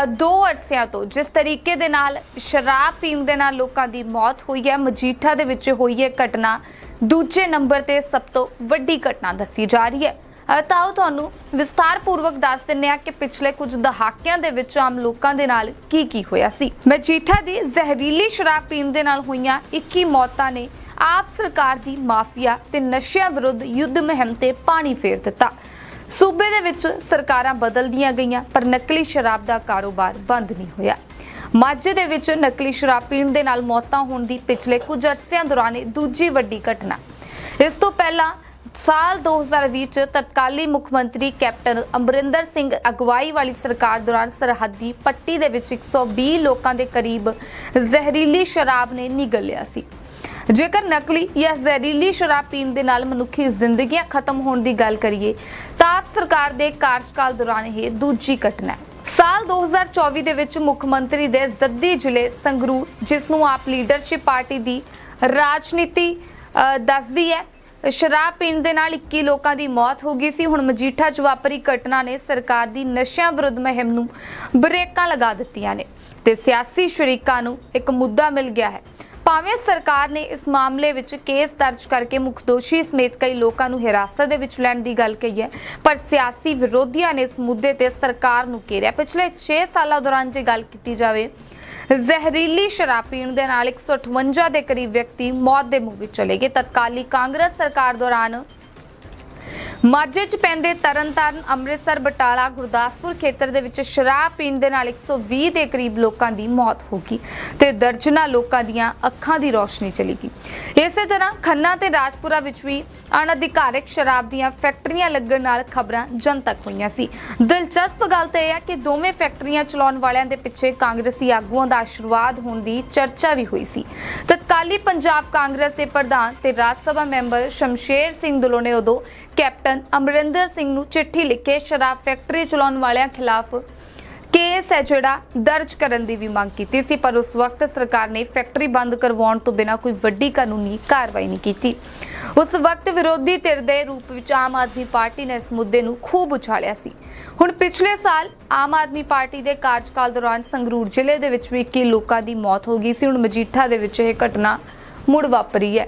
ਦੋ ਅਰਸਿਆਂ ਤੋਂ ਜਿਸ ਤਰੀਕੇ ਦੇ ਨਾਲ ਸ਼ਰਾਬ ਪੀਣ ਦੇ ਨਾਲ ਲੋਕਾਂ ਦੀ ਮੌਤ ਹੋਈ ਹੈ, ਮਜੀਠਾ ਦੇ ਵਿੱਚ ਹੋਈ ਹੈ ਘਟਨਾ, ਦੂਜੇ ਨੰਬਰ ਤੇ ਸਭ ਤੋਂ ਵੱਡੀ ਘਟਨਾ ਦੱਸੀ ਜਾ ਰਹੀ ਹੈ। ਅ, ਤਾਂ ਆਓ ਤੁਹਾਨੂੰ ਵਿਸਤਾਰਪੂਰਵਕ ਦੱਸ ਦਿੰਨੇ ਆ ਕਿ ਪਿਛਲੇ ਕੁਝ ਦਹਾਕਿਆਂ ਦੇ ਵਿੱਚ ਆਮ ਲੋਕਾਂ ਦੇ ਨਾਲ ਕੀ ਕੀ ਹੋਇਆ ਸੀ। ਮਜੀਠਾ ਦੀ ਜ਼ਹਿਰੀਲੀ ਸ਼ਰਾਬ ਪੀਣ ਦੇ ਨਾਲ ਹੋਈਆਂ 21 ਮੌਤਾਂ ਨੇ ਆਪ ਸਰਕਾਰ ਦੀ ਮਾਫੀਆ ਤੇ ਨਸ਼ਿਆਂ ਵਿਰੁੱਧ ਯੁੱਧ ਮੁਹਿੰਮ ਤੇ ਪਾਣੀ ਫੇਰ ਦਿੱਤਾ। ਸੂਬੇ ਦੇ ਵਿੱਚ ਸਰਕਾਰਾਂ ਬਦਲਦੀਆਂ ਗਈਆਂ ਪਰ ਨਕਲੀ ਸ਼ਰਾਬ ਦਾ ਕਾਰੋਬਾਰ ਬੰਦ ਨਹੀਂ ਹੋਇਆ। ਮਾਝੇ ਦੇ ਵਿੱਚ ਨਕਲੀ ਸ਼ਰਾਬ ਪੀਣ ਦੇ ਨਾਲ ਮੌਤਾਂ ਹੋਣ ਦੀ ਪਿਛਲੇ ਕੁਝ ਅਰਸਿਆਂ ਦੌਰਾਨ ਇਹ ਦੂਜੀ ਵੱਡੀ ਘਟਨਾ। ਇਸ ਤੋਂ ਪਹਿਲਾਂ ਸਾਲ 2020 ਚ ਤਤਕਾਲੀ ਮੁੱਖ ਮੰਤਰੀ ਕੈਪਟਨ ਅਮਰਿੰਦਰ ਸਿੰਘ ਅਗਵਾਈ ਵਾਲੀ ਸਰਕਾਰ ਦੌਰਾਨ ਸਰਹੱਦੀ ਪੱਟੀ ਦੇ ਵਿੱਚ 120 ਲੋਕਾਂ ਦੇ ਕਰੀਬ ਜ਼ਹਿਰੀਲੀ ਸ਼ਰਾਬ ਨੇ ਨਿਗਲ ਲਿਆ ਸੀ। ਜੇਕਰ ਨਕਲੀ ਜਾਂ ਜ਼ਹਿਰੀਲੀ ਸ਼ਰਾਬ ਪੀਣ ਦੇ ਨਾਲ ਮਨੁੱਖੀ ਜ਼ਿੰਦਗੀਆਂ ਖਤਮ ਹੋਣ ਦੀ ਗੱਲ ਕਰੀਏ, ਤਾਂ ਆਪ ਸਰਕਾਰ ਦੇ ਕਾਰਜਕਾਲ ਦੌਰਾਨ ਇਹ ਦੂਜੀ ਘਟਨਾ ਹੈ। ਸਾਲ 2024 ਦੇ ਵਿੱਚ ਮੁੱਖ ਮੰਤਰੀ ਦੇ ਜ਼ੱਦੀ ਜ਼ਿਲ੍ਹੇ ਸੰਗਰੂਰ, ਜਿਸ ਨੂੰ ਆਪ ਲੀਡਰਸ਼ਿਪ ਪਾਰਟੀ ਦੀ ਰਾਜਨੀਤੀ ਦੱਸਦੀ ਹੈ ਸ਼ਰਾਬ ਪੀਣ ਦੇ ਨਾਲ 21 ਲੋਕਾਂ ਦੀ ਮੌਤ ਹੋ ਗਈ ਸੀ। ਹੁਣ ਮਜੀਠਾ 'ਚ ਵਾਪਰੀ ਘਟਨਾ ਨੇ ਸਰਕਾਰ ਦੀ ਨਸ਼ਿਆਂ ਵਿਰੁੱਧ ਮੁਹਿੰਮ ਨੂੰ ਬ੍ਰੇਕਾਂ ਲਗਾ ਦਿੱਤੀਆਂ ਨੇ ਤੇ ਸਿਆਸੀ ਸ਼ਰੀਕਾਂ ਨੂੰ ਇੱਕ ਮੁੱਦਾ ਮਿਲ ਗਿਆ ਹੈ। ਭਾਵੇਂ ਸਰਕਾਰ ਨੇ ਇਸ ਮਾਮਲੇ ਵਿੱਚ ਕੇਸ ਦਰਜ ਕਰਕੇ ਮੁੱਖ ਦੋਸ਼ੀ ਸਮੇਤ ਕਈ ਲੋਕਾਂ ਨੂੰ ਹਿਰਾਸਤ ਦੇ ਵਿੱਚ ਲੈਣ ਦੀ ਗੱਲ ਕਹੀ ਹੈ, ਪਰ ਸਿਆਸੀ ਵਿਰੋਧੀਆਂ ਨੇ ਇਸ ਮੁੱਦੇ ਤੇ ਸਰਕਾਰ ਨੂੰ ਘੇਰਿਆ। ਪਿਛਲੇ 6 ਸਾਲਾਂ ਦੌਰਾਨ ਜੇ ਗੱਲ ਕੀਤੀ ਜਾਵੇ ਜ਼ਹਿਰੀਲੀ ਸ਼ਰਾਬ ਪੀਣ ਦੇ ਨਾਲ 158 ਦੇ ਕਰੀਬ ਵਿਅਕਤੀ ਮੌਤ ਦੇ ਮੂੰਹ ਵਿੱਚ ਚਲੇ ਗਏ। ਤਤਕਾਲੀ ਕਾਂਗਰਸ ਸਰਕਾਰ ਦੌਰਾਨ ਮਾਝੇ 'ਚ ਪੈਂਦੇ ਤਰਨਤਾਰਨ, ਅੰਮ੍ਰਿਤਸਰ, ਬਟਾਲਾ, ਗੁਰਦਾਸਪੁਰ ਖੇਤਰ ਦੇ ਵਿੱਚ ਸ਼ਰਾਬ ਪੀਣ ਦੇ ਨਾਲ 120 ਦੇ ਕਰੀਬ ਲੋਕਾਂ ਦੀ ਮੌਤ ਹੋ ਗਈ ਤੇ ਦਰਜਨਾਂ ਲੋਕਾਂ ਦੀਆਂ ਅੱਖਾਂ ਦੀ ਰੋਸ਼ਨੀ ਚਲੀ ਗਈ। ਇਸੇ ਤਰ੍ਹਾਂ ਖੰਨਾ ਤੇ ਰਾਜਪੁਰਾ ਵਿੱਚ ਵੀ ਅਣਅਧਿਕਾਰਕ ਸ਼ਰਾਬ ਦੀਆਂ ਫੈਕਟਰੀਆਂ ਲੱਗਣ ਨਾਲ ਖਬਰਾਂ ਜਨਤਕ ਹੋਈਆਂ ਸੀ। ਦਿਲਚਸਪ ਗੱਲ ਤਾਂ ਇਹ ਹੈ ਕਿ ਦੋਵੇਂ ਫੈਕਟਰੀਆਂ ਚਲਾਉਣ ਵਾਲਿਆਂ ਦੇ ਪਿੱਛੇ ਕਾਂਗਰਸੀ ਆਗੂਆਂ ਦਾ ਆਸ਼ੀਰਵਾਦ ਹੋਣ ਦੀ ਚਰਚਾ ਵੀ ਹੋਈ ਸੀ। ਤਤਕਾਲੀ ਪੰਜਾਬ ਕਾਂਗਰਸ ਦੇ ਪ੍ਰਧਾਨ ਤੇ ਰਾਜ ਸਭਾ ਮੈਂਬਰ ਸ਼ਮਸ਼ੇਰ ਸਿੰਘ ਦੁਲੋ ਨੇ ਉਦੋਂ ਕੈਪਟਨ ਅਮਰਿੰਦਰ ਸਿੰਘ ਨੂੰ ਚਿੱਠੀ ਲਿਖ ਕੇ ਸ਼ਰਾਬ ਫੈਕਟਰੀ ਚਲਾਉਣ ਵਾਲਿਆਂ ਖਿਲਾਫ ਕੇਸ ਹੈ ਜਿਹੜਾ ਦਰਜ ਕਰਨ ਦੀ ਵੀ ਮੰਗ ਕੀਤੀ ਸੀ, ਪਰ ਉਸ ਵਕਤ ਸਰਕਾਰ ਨੇ ਫੈਕਟਰੀ ਬੰਦ ਕਰਵਾਉਣ ਤੋਂ ਬਿਨਾਂ ਕੋਈ ਵੱਡੀ ਕਾਨੂੰਨੀ ਕਾਰਵਾਈ ਨਹੀਂ ਕੀਤੀ। ਉਸ ਵਕਤ ਵਿਰੋਧੀ ਧਿਰ ਦੇ ਰੂਪ ਵਿੱਚ ਆਮ ਆਦਮੀ ਪਾਰਟੀ ਨੇ ਇਸ ਮੁੱਦੇ ਨੂੰ ਖੂਬ ਉਛਾਲਿਆ ਸੀ। ਹੁਣ ਪਿਛਲੇ ਸਾਲ ਆਮ ਆਦਮੀ ਪਾਰਟੀ ਦੇ ਕਾਰਜਕਾਲ ਦੌਰਾਨ ਸੰਗਰੂਰ ਜ਼ਿਲ੍ਹੇ ਦੇ ਵਿੱਚ ਵੀ 21 ਲੋਕਾਂ ਦੀ ਮੌਤ ਹੋ ਗਈ ਸੀ। ਹੁਣ ਮਜੀਠਾ ਦੇ ਵਿੱਚ ਇਹ ਘਟਨਾ ਮੁੜ ਵਾਪਰੀ ਹੈ।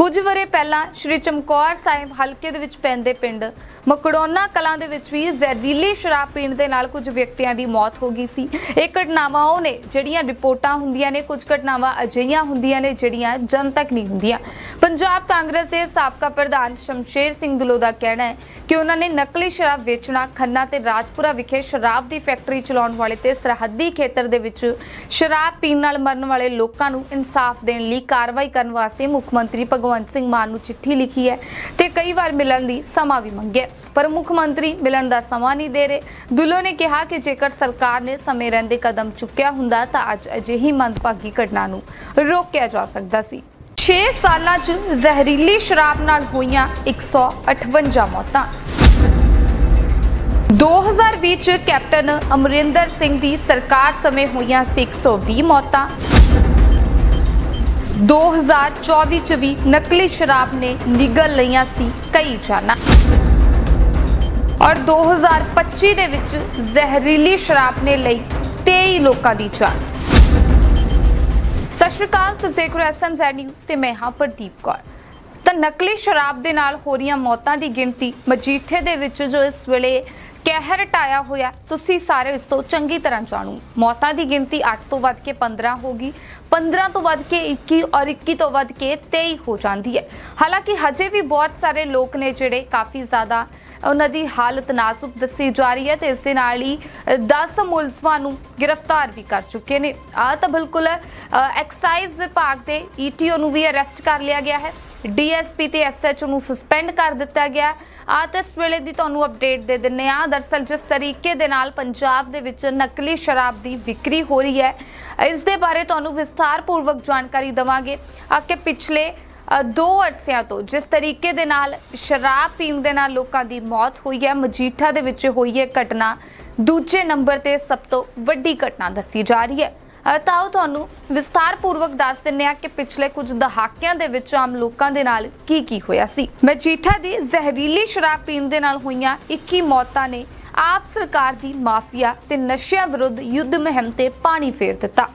ਕੁਝ ਵਰੇ ਪਹਿਲਾਂ ਸ਼੍ਰੀ ਚਮਕੌਰ ਸਾਹਿਬ ਹਲਕੇ ਦੇ ਵਿੱਚ ਪੈਂਦੇ ਪਿੰਡ ਮਕੜੋਨਾ ਕਲਾਂ ਦੇ ਵਿੱਚ ਵੀ ਜ਼ਹਿਰੀਲੀ ਸ਼ਰਾਬ ਪੀਣ ਦੇ ਨਾਲ ਕੁਝ ਵਿਅਕਤੀਆਂ ਦੀ ਮੌਤ ਹੋ ਗਈ ਸੀ। ਇਹ ਘਟਨਾਵਾਂ ਉਹ ਨੇ ਜਿਹੜੀਆਂ ਰਿਪੋਰਟਾਂ ਹੁੰਦੀਆਂ ਨੇ, ਕੁਝ ਘਟਨਾਵਾਂ ਅਜਿਹੀਆਂ ਹੁੰਦੀਆਂ ਨੇ ਜਿਹੜੀਆਂ ਜਨਤਕ ਨਹੀਂ ਹੁੰਦੀਆਂ। ਪੰਜਾਬ ਕਾਂਗਰਸ ਦੇ ਸਾਬਕਾ ਪ੍ਰਧਾਨ ਸ਼ਮਸ਼ੇਰ ਸਿੰਘ ਦੁੱਲੋ ਦਾ ਕਹਿਣਾ ਹੈ ਕਿ ਉਹਨਾਂ ਨੇ ਨਕਲੀ ਸ਼ਰਾਬ ਵੇਚਣਾ ਖੰਨਾ ਤੇ ਰਾਜਪੁਰਾ ਵਿਖੇ ਸ਼ਰਾਬ ਦੀ ਫੈਕਟਰੀ ਚਲਾਉਣ ਵਾਲੇ ਤੇ ਸਰਹੱਦੀ ਖੇਤਰ ਦੇ ਵਿੱਚ ਸ਼ਰਾਬ ਪੀਣ ਨਾਲ ਮਰਨ ਵਾਲੇ ਲੋਕਾਂ ਨੂੰ ਇਨਸਾਫ ਦੇਣ ਲਈ ਕਾਰਵਾਈ ਕਰਨ ਵਾਸਤੇ ਮੁੱਖ ਮੰਤਰੀ ਭਗਵੰਤ ਸਿੰਘ ਮਾਨ ਨੂੰ ਚਿੱਠੀ ਲਿਖੀ ਹੈ ਤੇ ਕਈ ਵਾਰ ਮਿਲਣ ਲਈ ਸਮਾਂ ਵੀ ਮੰਗਿਆ ਪਰ ਮੁੱਖ ਮੰਤਰੀ ਮਿਲਣ ਦਾ ਸਮਾਂ ਨਹੀਂ ਦੇ ਰਹੇ। ਦੁੱਲੋ ਨੇ ਕਿਹਾ ਕਿ ਜੇਕਰ ਸਰਕਾਰ ਨੇ ਸਮੇਂ ਰਹਿੰਦੇ ਕਦਮ ਚੁੱਕਿਆ ਹੁੰਦਾ ਤਾਂ ਅੱਜ ਅਜਿਹੀ ਮੰਦਭਾਗੀ ਘਟਨਾ ਨੂੰ ਰੋਕਿਆ ਜਾ ਸਕਦਾ ਸੀ। 6 ਸਾਲਾਂ 'ਚ ਜ਼ਹਿਰੀਲੀ ਸ਼ਰਾਬ ਨਾਲ ਹੋਈਆਂ 158 ਮੌਤਾਂ। 2020 ਚ ਕੈਪਟਨ ਅਮਰਿੰਦਰ ਸਿੰਘ ਦੀ ਸਰਕਾਰ ਸਮੇਂ ਹੋਈਆਂ ਸੀ 120 ਮੌਤਾਂ। 2024 ਚ ਵੀ ਨਕਲੀ ਸ਼ਰਾਬ ਨੇ ਨਿਗਲ ਲਈਆਂ ਸੀ ਕਈ ਜਾਨਾਂ। ਔਰ 2025 ਦੇ ਵਿੱਚ ਜ਼ਹਿਰੀਲੀ ਸ਼ਰਾਬ ਨੇ ਲਈ 23 ਲੋਕਾਂ ਦੀ ਜਾਨ। ਸਤਿ ਸ਼੍ਰੀ ਅਕਾਲ, ਤੁਸੀਂ ਦੇਖ ਰਹੇ ਹੋ ਐਸਐਮਜ਼ੈਡ ਨਿਊਜ਼ ਤੇ ਮੈਂ ਹਾਂ ਪ੍ਰਦੀਪ ਕੌਰ। ਤਾਂ ਨਕਲੀ ਸ਼ਰਾਬ ਦੇ ਨਾਲ ਹੋ ਰਹੀਆਂ ਮੌਤਾਂ ਦੀ ਗਿਣਤੀ ਮਜੀਠੇ ਦੇ ਵਿੱਚ ਜੋ ਇਸ ਵੇਲੇ ਕਹਿਰ ਟਾਇਆ ਹੋਇਆ। ਤੁਸੀਂ ਸਾਰੇ ਇਸ ਤੋਂ ਚੰਗੀ ਤਰ੍ਹਾਂ ਜਾਣੂ। ਮੌਤਾਂ ਦੀ ਗਿਣਤੀ 8 ਤੋਂ ਵੱਧ ਕੇ 15 ਹੋ ਗਈ। 15 ਤੋਂ ਵੱਧ ਕੇ 21 ਔਰ 21 ਤੋਂ ਵੱਧ ਕੇ 23 ਹੋ ਜਾਂਦੀ ਹੈ। ਹਾਲਾਂਕਿ ਹਜੇ ਵੀ ਬਹੁਤ ਸਾਰੇ ਲੋਕ ਨੇ ਜਿਹੜੇ ਕਾਫੀ ਜ਼ਿਆਦਾ ਉਹਨਾਂ ਦੀ ਹਾਲਤ ਨਾਜ਼ੁਕ ਦੱਸੀ ਜਾ ਰਹੀ ਹੈ ਤੇ ਇਸ ਦੇ ਨਾਲ ਹੀ ਅ, 10 ਮੁਲਜ਼ਮਾਂ ਨੂੰ ਗ੍ਰਿਫਤਾਰ ਵੀ ਕਰ ਚੁੱਕੇ ਨੇ। ਆ ਤਾਂ ਬਿਲਕੁਲ ਐਕਸਾਈਜ਼ ਵਿਭਾਗ ਦੇ ਈਟੀਓ ਨੂੰ ਵੀ ਅਰੈਸਟ ਕਰ ਲਿਆ ਗਿਆ ਹੈ। ਡੀਐਸਪੀ ਤੇ ਐਸਐਚਓ ਨੂੰ ਸਸਪੈਂਡ ਕਰ ਦਿੱਤਾ ਗਿਆ। ਆ ਤਾਂ ਇਸ ਵੇਲੇ ਦੀ ਤੁਹਾਨੂੰ ਅਪਡੇਟ ਦੇ ਦਿੰਨੇ ਆ ਦਰਸਲ ਜਿਸ ਤਰੀਕੇ ਦੇ ਨਾਲ ਪੰਜਾਬ ਦੇ ਵਿੱਚ ਨਕਲੀ ਸ਼ਰਾਬ ਦੀ ਵਿਕਰੀ ਹੋ ਰਹੀ ਹੈ ਇਸ ਦੇ ਬਾਰੇ ਤੁਹਾਨੂੰ ਵਿਸਥਾਰ ਪੂਰਵਕ ਜਾਣਕਾਰੀ ਦਵਾਂਗੇ। ਆ ਕਿ ਪਿਛਲੇ ਦੋ ਅਰਸਿਆਂ ਤੋਂ ਜਿਸ ਤਰੀਕੇ ਦੇ ਨਾਲ ਸ਼ਰਾਬ ਪੀਣ ਦੇ ਨਾਲ ਲੋਕਾਂ ਦੀ ਮੌਤ ਹੋਈ ਹੈ ਮਜੀਠਾ ਦੇ ਵਿੱਚ ਹੋਈ ਹੈ ਘਟਨਾ ਦੂਜੇ ਨੰਬਰ ਤੇ ਸਭ ਤੋਂ ਵੱਡੀ ਘਟਨਾ ਦੱਸੀ ਜਾ ਰਹੀ ਹੈ। ਅ, ਤੁਹਾਨੂੰ ਵਿਸਤਾਰਪੂਰਵਕ ਦੱਸ ਦਿੰਨੇ ਆ ਕਿ ਪਿਛਲੇ ਕੁਝ ਦਹਾਕਿਆਂ ਦੇ ਵਿੱਚ ਆਮ ਲੋਕਾਂ ਦੇ ਨਾਲ ਕੀ ਕੀ ਹੋਇਆ ਸੀ। ਮਜੀਠਾ ਦੀ ਜ਼ਹਿਰੀਲੀ ਸ਼ਰਾਬ ਪੀਣ ਦੇ ਨਾਲ ਹੋਈਆਂ 21 ਮੌਤਾਂ ਨੇ ਆਪ ਸਰਕਾਰ ਦੀ ਮਾਫੀਆ ਤੇ ਨਸ਼ਿਆਂ ਵਿਰੁੱਧ ਯੁੱਧ ਮੁਹਿੰਮ ਤੇ ਪਾਣੀ ਫੇਰ ਦਿੱਤਾ।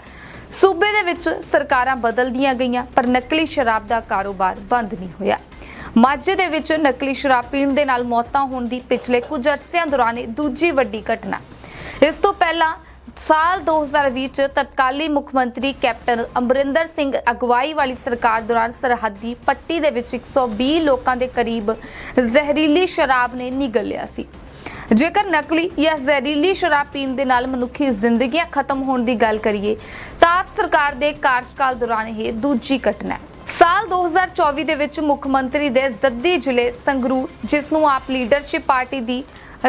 ਸੂਬੇ ਦੇ ਵਿੱਚ ਸਰਕਾਰਾਂ ਬਦਲਦੀਆਂ ਗਈਆਂ, ਪਰ ਨਕਲੀ ਸ਼ਰਾਬ ਦਾ ਕਾਰੋਬਾਰ ਬੰਦ ਨਹੀਂ ਹੋਇਆ। ਮਾਝੇ ਦੇ ਵਿੱਚ ਨਕਲੀ ਸ਼ਰਾਬ ਪੀਣ ਦੇ ਨਾਲ ਮੌਤਾਂ ਹੋਣ ਦੀ ਪਿਛਲੇ ਕੁਝ ਅਰਸਿਆਂ ਦੌਰਾਨ ਇਹ ਦੂਜੀ ਵੱਡੀ ਘਟਨਾ। ਇਸ ਤੋਂ ਪਹਿਲਾਂ ਸਾਲ 2020 ਚ ਤਤਕਾਲੀ ਮੁੱਖ ਮੰਤਰੀ ਕੈਪਟਨ ਅਮਰਿੰਦਰ ਸਿੰਘ ਅਗਵਾਈ ਵਾਲੀ ਸਰਕਾਰ ਦੌਰਾਨ ਸਰਹੱਦੀ ਪੱਟੀ ਦੇ ਵਿੱਚ 120 ਲੋਕਾਂ ਦੇ ਕਰੀਬ ਜ਼ਹਿਰੀਲੀ ਸ਼ਰਾਬ ਨੇ ਨਿਗਲ ਲਿਆ ਸੀ। ਜੇਕਰ ਨਕਲੀ ਜਾਂ ਜ਼ਹਿਰੀਲੀ ਸ਼ਰਾਬ ਪੀਣ ਦੇ ਨਾਲ ਮਨੁੱਖੀ ਜ਼ਿੰਦਗੀਆਂ ਖਤਮ ਹੋਣ ਦੀ ਗੱਲ ਕਰੀਏ ਤਾਂ ਆਪ ਸਰਕਾਰ ਦੇ ਕਾਰਜਕਾਲ ਦੌਰਾਨ ਇਹ ਦੂਜੀ ਘਟਨਾ ਹੈ। ਸਾਲ 2024 ਦੇ ਵਿੱਚ ਮੁੱਖ ਮੰਤਰੀ ਦੇ ਜ਼ੱਦੀ ਜ਼ਿਲ੍ਹੇ ਸੰਗਰੂਰ ਜਿਸ ਨੂੰ ਆਪ ਲੀਡਰਸ਼ਿਪ ਪਾਰਟੀ ਦੀ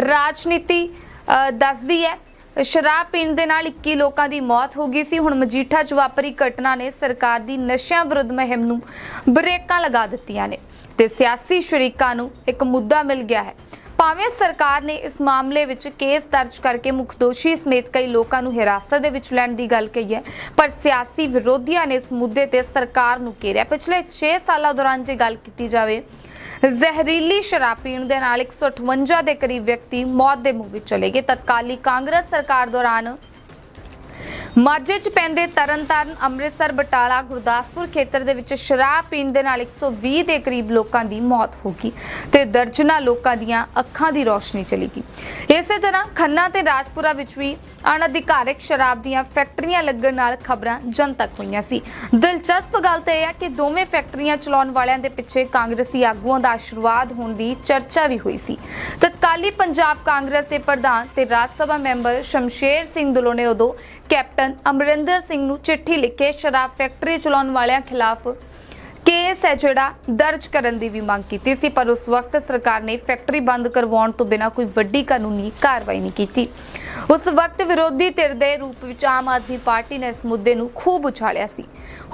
ਰਾਜਨੀਤੀ ਅ, ਦੱਸਦੀ ਹੈ ਸ਼ਰਾਬ ਪੀਣ ਦੇ ਨਾਲ 21 ਲੋਕਾਂ ਦੀ ਮੌਤ ਹੋ ਗਈ ਸੀ। ਹੁਣ ਮਜੀਠਾ 'ਚ ਵਾਪਰੀ ਘਟਨਾ ਨੇ ਸਰਕਾਰ ਦੀ ਨਸ਼ਿਆਂ ਵਿਰੁੱਧ ਮੁਹਿੰਮ ਨੂੰ ਬ੍ਰੇਕਾਂ ਲਗਾ ਦਿੱਤੀਆਂ ਨੇ ਤੇ ਸਿਆਸੀ ਸ਼ਰੀਕਾਂ ਨੂੰ ਇੱਕ ਮੁੱਦਾ ਮਿਲ ਗਿਆ ਹੈ। ਭਾਵੇਂ ਸਰਕਾਰ ਨੇ ਇਸ ਮਾਮਲੇ ਵਿੱਚ ਕੇਸ ਦਰਜ ਕਰਕੇ ਮੁੱਖ ਦੋਸ਼ੀ ਸਮੇਤ ਕਈ ਲੋਕਾਂ ਨੂੰ ਹਿਰਾਸਤ ਦੇ ਵਿੱਚ ਲੈਣ ਦੀ ਗੱਲ ਕਹੀ ਹੈ, ਪਰ ਸਿਆਸੀ ਵਿਰੋਧੀਆਂ ਨੇ ਇਸ ਮੁੱਦੇ ਤੇ ਸਰਕਾਰ ਨੂੰ ਘੇਰਿਆ। ਪਿਛਲੇ 6 ਸਾਲਾਂ ਦੌਰਾਨ ਜੇ ਗੱਲ ਕੀਤੀ ਜਾਵੇ, ਜ਼ਹਿਰੀਲੀ ਸ਼ਰਾਬ ਪੀਣ ਦੇ ਨਾਲ 158 ਦੇ ਕਰੀਬ ਵਿਅਕਤੀ ਮੌਤ ਦੇ ਮੂੰਹ ਵਿੱਚ ਚਲੇ ਗਏ। ਤਤਕਾਲੀ ਕਾਂਗਰਸ ਸਰਕਾਰ ਦੌਰਾਨ ਮਾਝੇ 'ਚ ਪੈਂਦੇ ਤਰਨਤਾਰਨ, ਅੰਮ੍ਰਿਤਸਰ, ਬਟਾਲਾ, ਗੁਰਦਾਸਪੁਰ ਖੇਤਰ ਦੇ ਵਿੱਚ ਸ਼ਰਾਬ ਪੀਣ ਦੇ ਨਾਲ 120 ਦੇ ਕਰੀਬ ਲੋਕਾਂ ਦੀ ਮੌਤ ਹੋ ਗਈ ਤੇ ਦਰਜਨਾਂ ਲੋਕਾਂ ਦੀਆਂ ਅੱਖਾਂ ਦੀ ਰੋਸ਼ਨੀ ਚਲੀ ਗਈ। ਇਸੇ ਤਰ੍ਹਾਂ ਖੰਨਾ ਤੇ ਰਾਜਪੁਰਾ ਵਿੱਚ ਵੀ ਅਣਅਧਿਕਾਰਕ ਸ਼ਰਾਬ ਦੀਆਂ ਫੈਕਟਰੀਆਂ ਲੱਗਣ ਨਾਲ ਖਬਰਾਂ ਜਨਤਕ ਹੋਈਆਂ ਸੀ। ਦਿਲਚਸਪ ਗੱਲ ਤਾਂ ਇਹ ਹੈ ਕਿ ਦੋਵੇਂ ਫੈਕਟਰੀਆਂ ਚਲਾਉਣ ਵਾਲਿਆਂ ਦੇ ਪਿੱਛੇ ਕਾਂਗਰਸੀ ਆਗੂਆਂ ਦਾ ਆਸ਼ੀਰਵਾਦ ਹੋਣ ਦੀ ਚਰਚਾ ਵੀ ਹੋਈ ਸੀ। ਤਤਕਾਲੀ ਪੰਜਾਬ ਕਾਂਗਰਸ ਦੇ ਪ੍ਰਧਾਨ ਤੇ ਰਾਜ ਸਭਾ ਮੈਂਬਰ ਸ਼ਮਸ਼ੇਰ ਸਿੰਘ ਦੁਲੋ ਨੇ ਉਦੋਂ ਕੈਪਟਨ ਅਮਰਿੰਦਰ ਸਿੰਘ ਨੂੰ ਚਿੱਠੀ ਲਿਖ ਕੇ ਸ਼ਰਾਬ ਫੈਕਟਰੀ ਚਲਾਉਣ ਵਾਲਿਆਂ ਖਿਲਾਫ ਕੇਸ ਹੈ ਜਿਹੜਾ ਦਰਜ ਕਰਨ ਦੀ ਵੀ ਮੰਗ ਕੀਤੀ ਸੀ, ਪਰ ਉਸ ਵਕਤ ਸਰਕਾਰ ਨੇ ਫੈਕਟਰੀ ਬੰਦ ਕਰਵਾਉਣ ਤੋਂ ਬਿਨਾਂ ਕੋਈ ਵੱਡੀ ਕਾਨੂੰਨੀ ਕਾਰਵਾਈ ਨਹੀਂ ਕੀਤੀ। ਉਸ ਵਕਤ ਵਿਰੋਧੀ ਧਿਰ ਦੇ ਰੂਪ ਵਿੱਚ ਆਮ ਆਦਮੀ ਪਾਰਟੀ ਨੇ ਇਸ ਮੁੱਦੇ ਨੂੰ ਖੂਬ ਉਛਾਲਿਆ ਸੀ।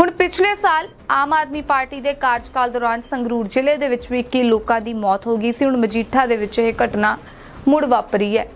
ਹੁਣ ਪਿਛਲੇ ਸਾਲ ਆਮ ਆਦਮੀ ਪਾਰਟੀ ਦੇ ਕਾਰਜਕਾਲ ਦੌਰਾਨ ਸੰਗਰੂਰ ਜ਼ਿਲ੍ਹੇ ਦੇ ਵਿੱਚ ਵੀ 21 ਲੋਕਾਂ ਦੀ ਮੌਤ ਹੋ ਗਈ ਸੀ। ਹੁਣ ਮਜੀਠਾ ਦੇ ਵਿੱਚ ਇਹ ਘਟਨਾ ਮੁੜ ਵਾਪਰੀ ਹੈ।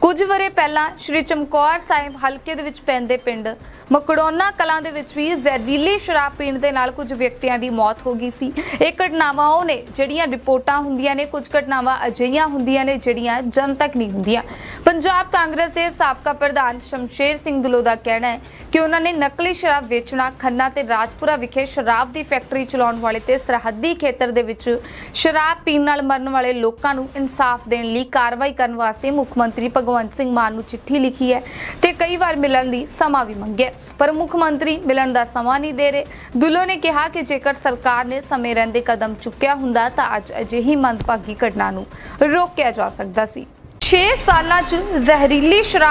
ਕੁਝ ਵਰੇ ਪਹਿਲਾਂ ਸ਼੍ਰੀ ਚਮਕੌਰ ਸਾਹਿਬ ਹਲਕੇ ਦੇ ਵਿੱਚ ਪੈਂਦੇ ਪਿੰਡ ਮਕੜੋਨਾ ਕਲਾਂ ਦੇ ਵਿੱਚ ਵੀ ਜ਼ਹਿਰੀਲੀ ਸ਼ਰਾਬ ਪੀਣ ਦੇ ਨਾਲ ਕੁਝ ਵਿਅਕਤੀਆਂ ਦੀ ਮੌਤ ਹੋ ਗਈ ਸੀ। ਇਹ ਘਟਨਾਵਾਂ ਉਹ ਨੇ ਜਿਹੜੀਆਂ ਰਿਪੋਰਟਾਂ ਹੁੰਦੀਆਂ ਨੇ, ਕੁਝ ਘਟਨਾਵਾਂ ਅਜਿਹੀਆਂ ਹੁੰਦੀਆਂ ਨੇ ਜਿਹੜੀਆਂ ਜਨਤਕ ਨਹੀਂ ਹੁੰਦੀਆਂ। ਪੰਜਾਬ ਕਾਂਗਰਸ ਦੇ ਸਾਬਕਾ ਪ੍ਰਧਾਨ ਸ਼ਮਸ਼ੇਰ ਸਿੰਘ ਦੁਲੋ ਦਾ ਕਹਿਣਾ ਹੈ ਕਿ ਉਹਨਾਂ ਨੇ ਨਕਲੀ ਸ਼ਰਾਬ ਵੇਚਣਾ, ਖੰਨਾ ਤੇ ਰਾਜਪੁਰਾ ਵਿਖੇ ਸ਼ਰਾਬ ਦੀ ਫੈਕਟਰੀ ਚਲਾਉਣ ਵਾਲੇ ਤੇ ਸਰਹੱਦੀ ਖੇਤਰ ਦੇ ਵਿੱਚ ਸ਼ਰਾਬ ਪੀਣ ਨਾਲ ਮਰਨ ਵਾਲੇ ਲੋਕਾਂ ਨੂੰ ਇਨਸਾਫ ਦੇਣ ਲਈ ਕਾਰਵਾਈ ਕਰਨ ਵਾਸਤੇ ਮੁੱਖ ਮੰਤਰੀ ਭਗਵੰਤ ਸਿੰਘ ਮਾਨ ਨੂੰ ਚਿੱਠੀ ਲਿਖੀ ਹੈ ਤੇ ਕਈ ਵਾਰ ਮਿਲਣ ਦੀ ਸਮਾਂ ਵੀ ਮੰਗਿਆ ਪਰ ਮੁੱਖ ਮੰਤਰੀ ਮਿਲਣ ਦਾ ਸਮਾਂ ਨਹੀਂ ਦੇ ਰਹੇ। ਦੁੱਲੋ ਨੇ ਕਿਹਾ ਕਿ ਜੇਕਰ ਸਰਕਾਰ ਨੇ ਸਮੇਂ ਰਹਿੰਦੇ ਕਦਮ ਚੁੱਕਿਆ ਹੁੰਦਾ ਤਾਂ ਅੱਜ ਅਜਿਹੀ ਮੰਦਭਾਗੀ ਘਟਨਾ ਨੂੰ ਰੋਕਿਆ ਜਾ ਸਕਦਾ ਸੀ। 6 ਸਾਲਾਂ 'ਚ ਜ਼ਹਿਰੀਲੀ ਸ਼ਰਾਬ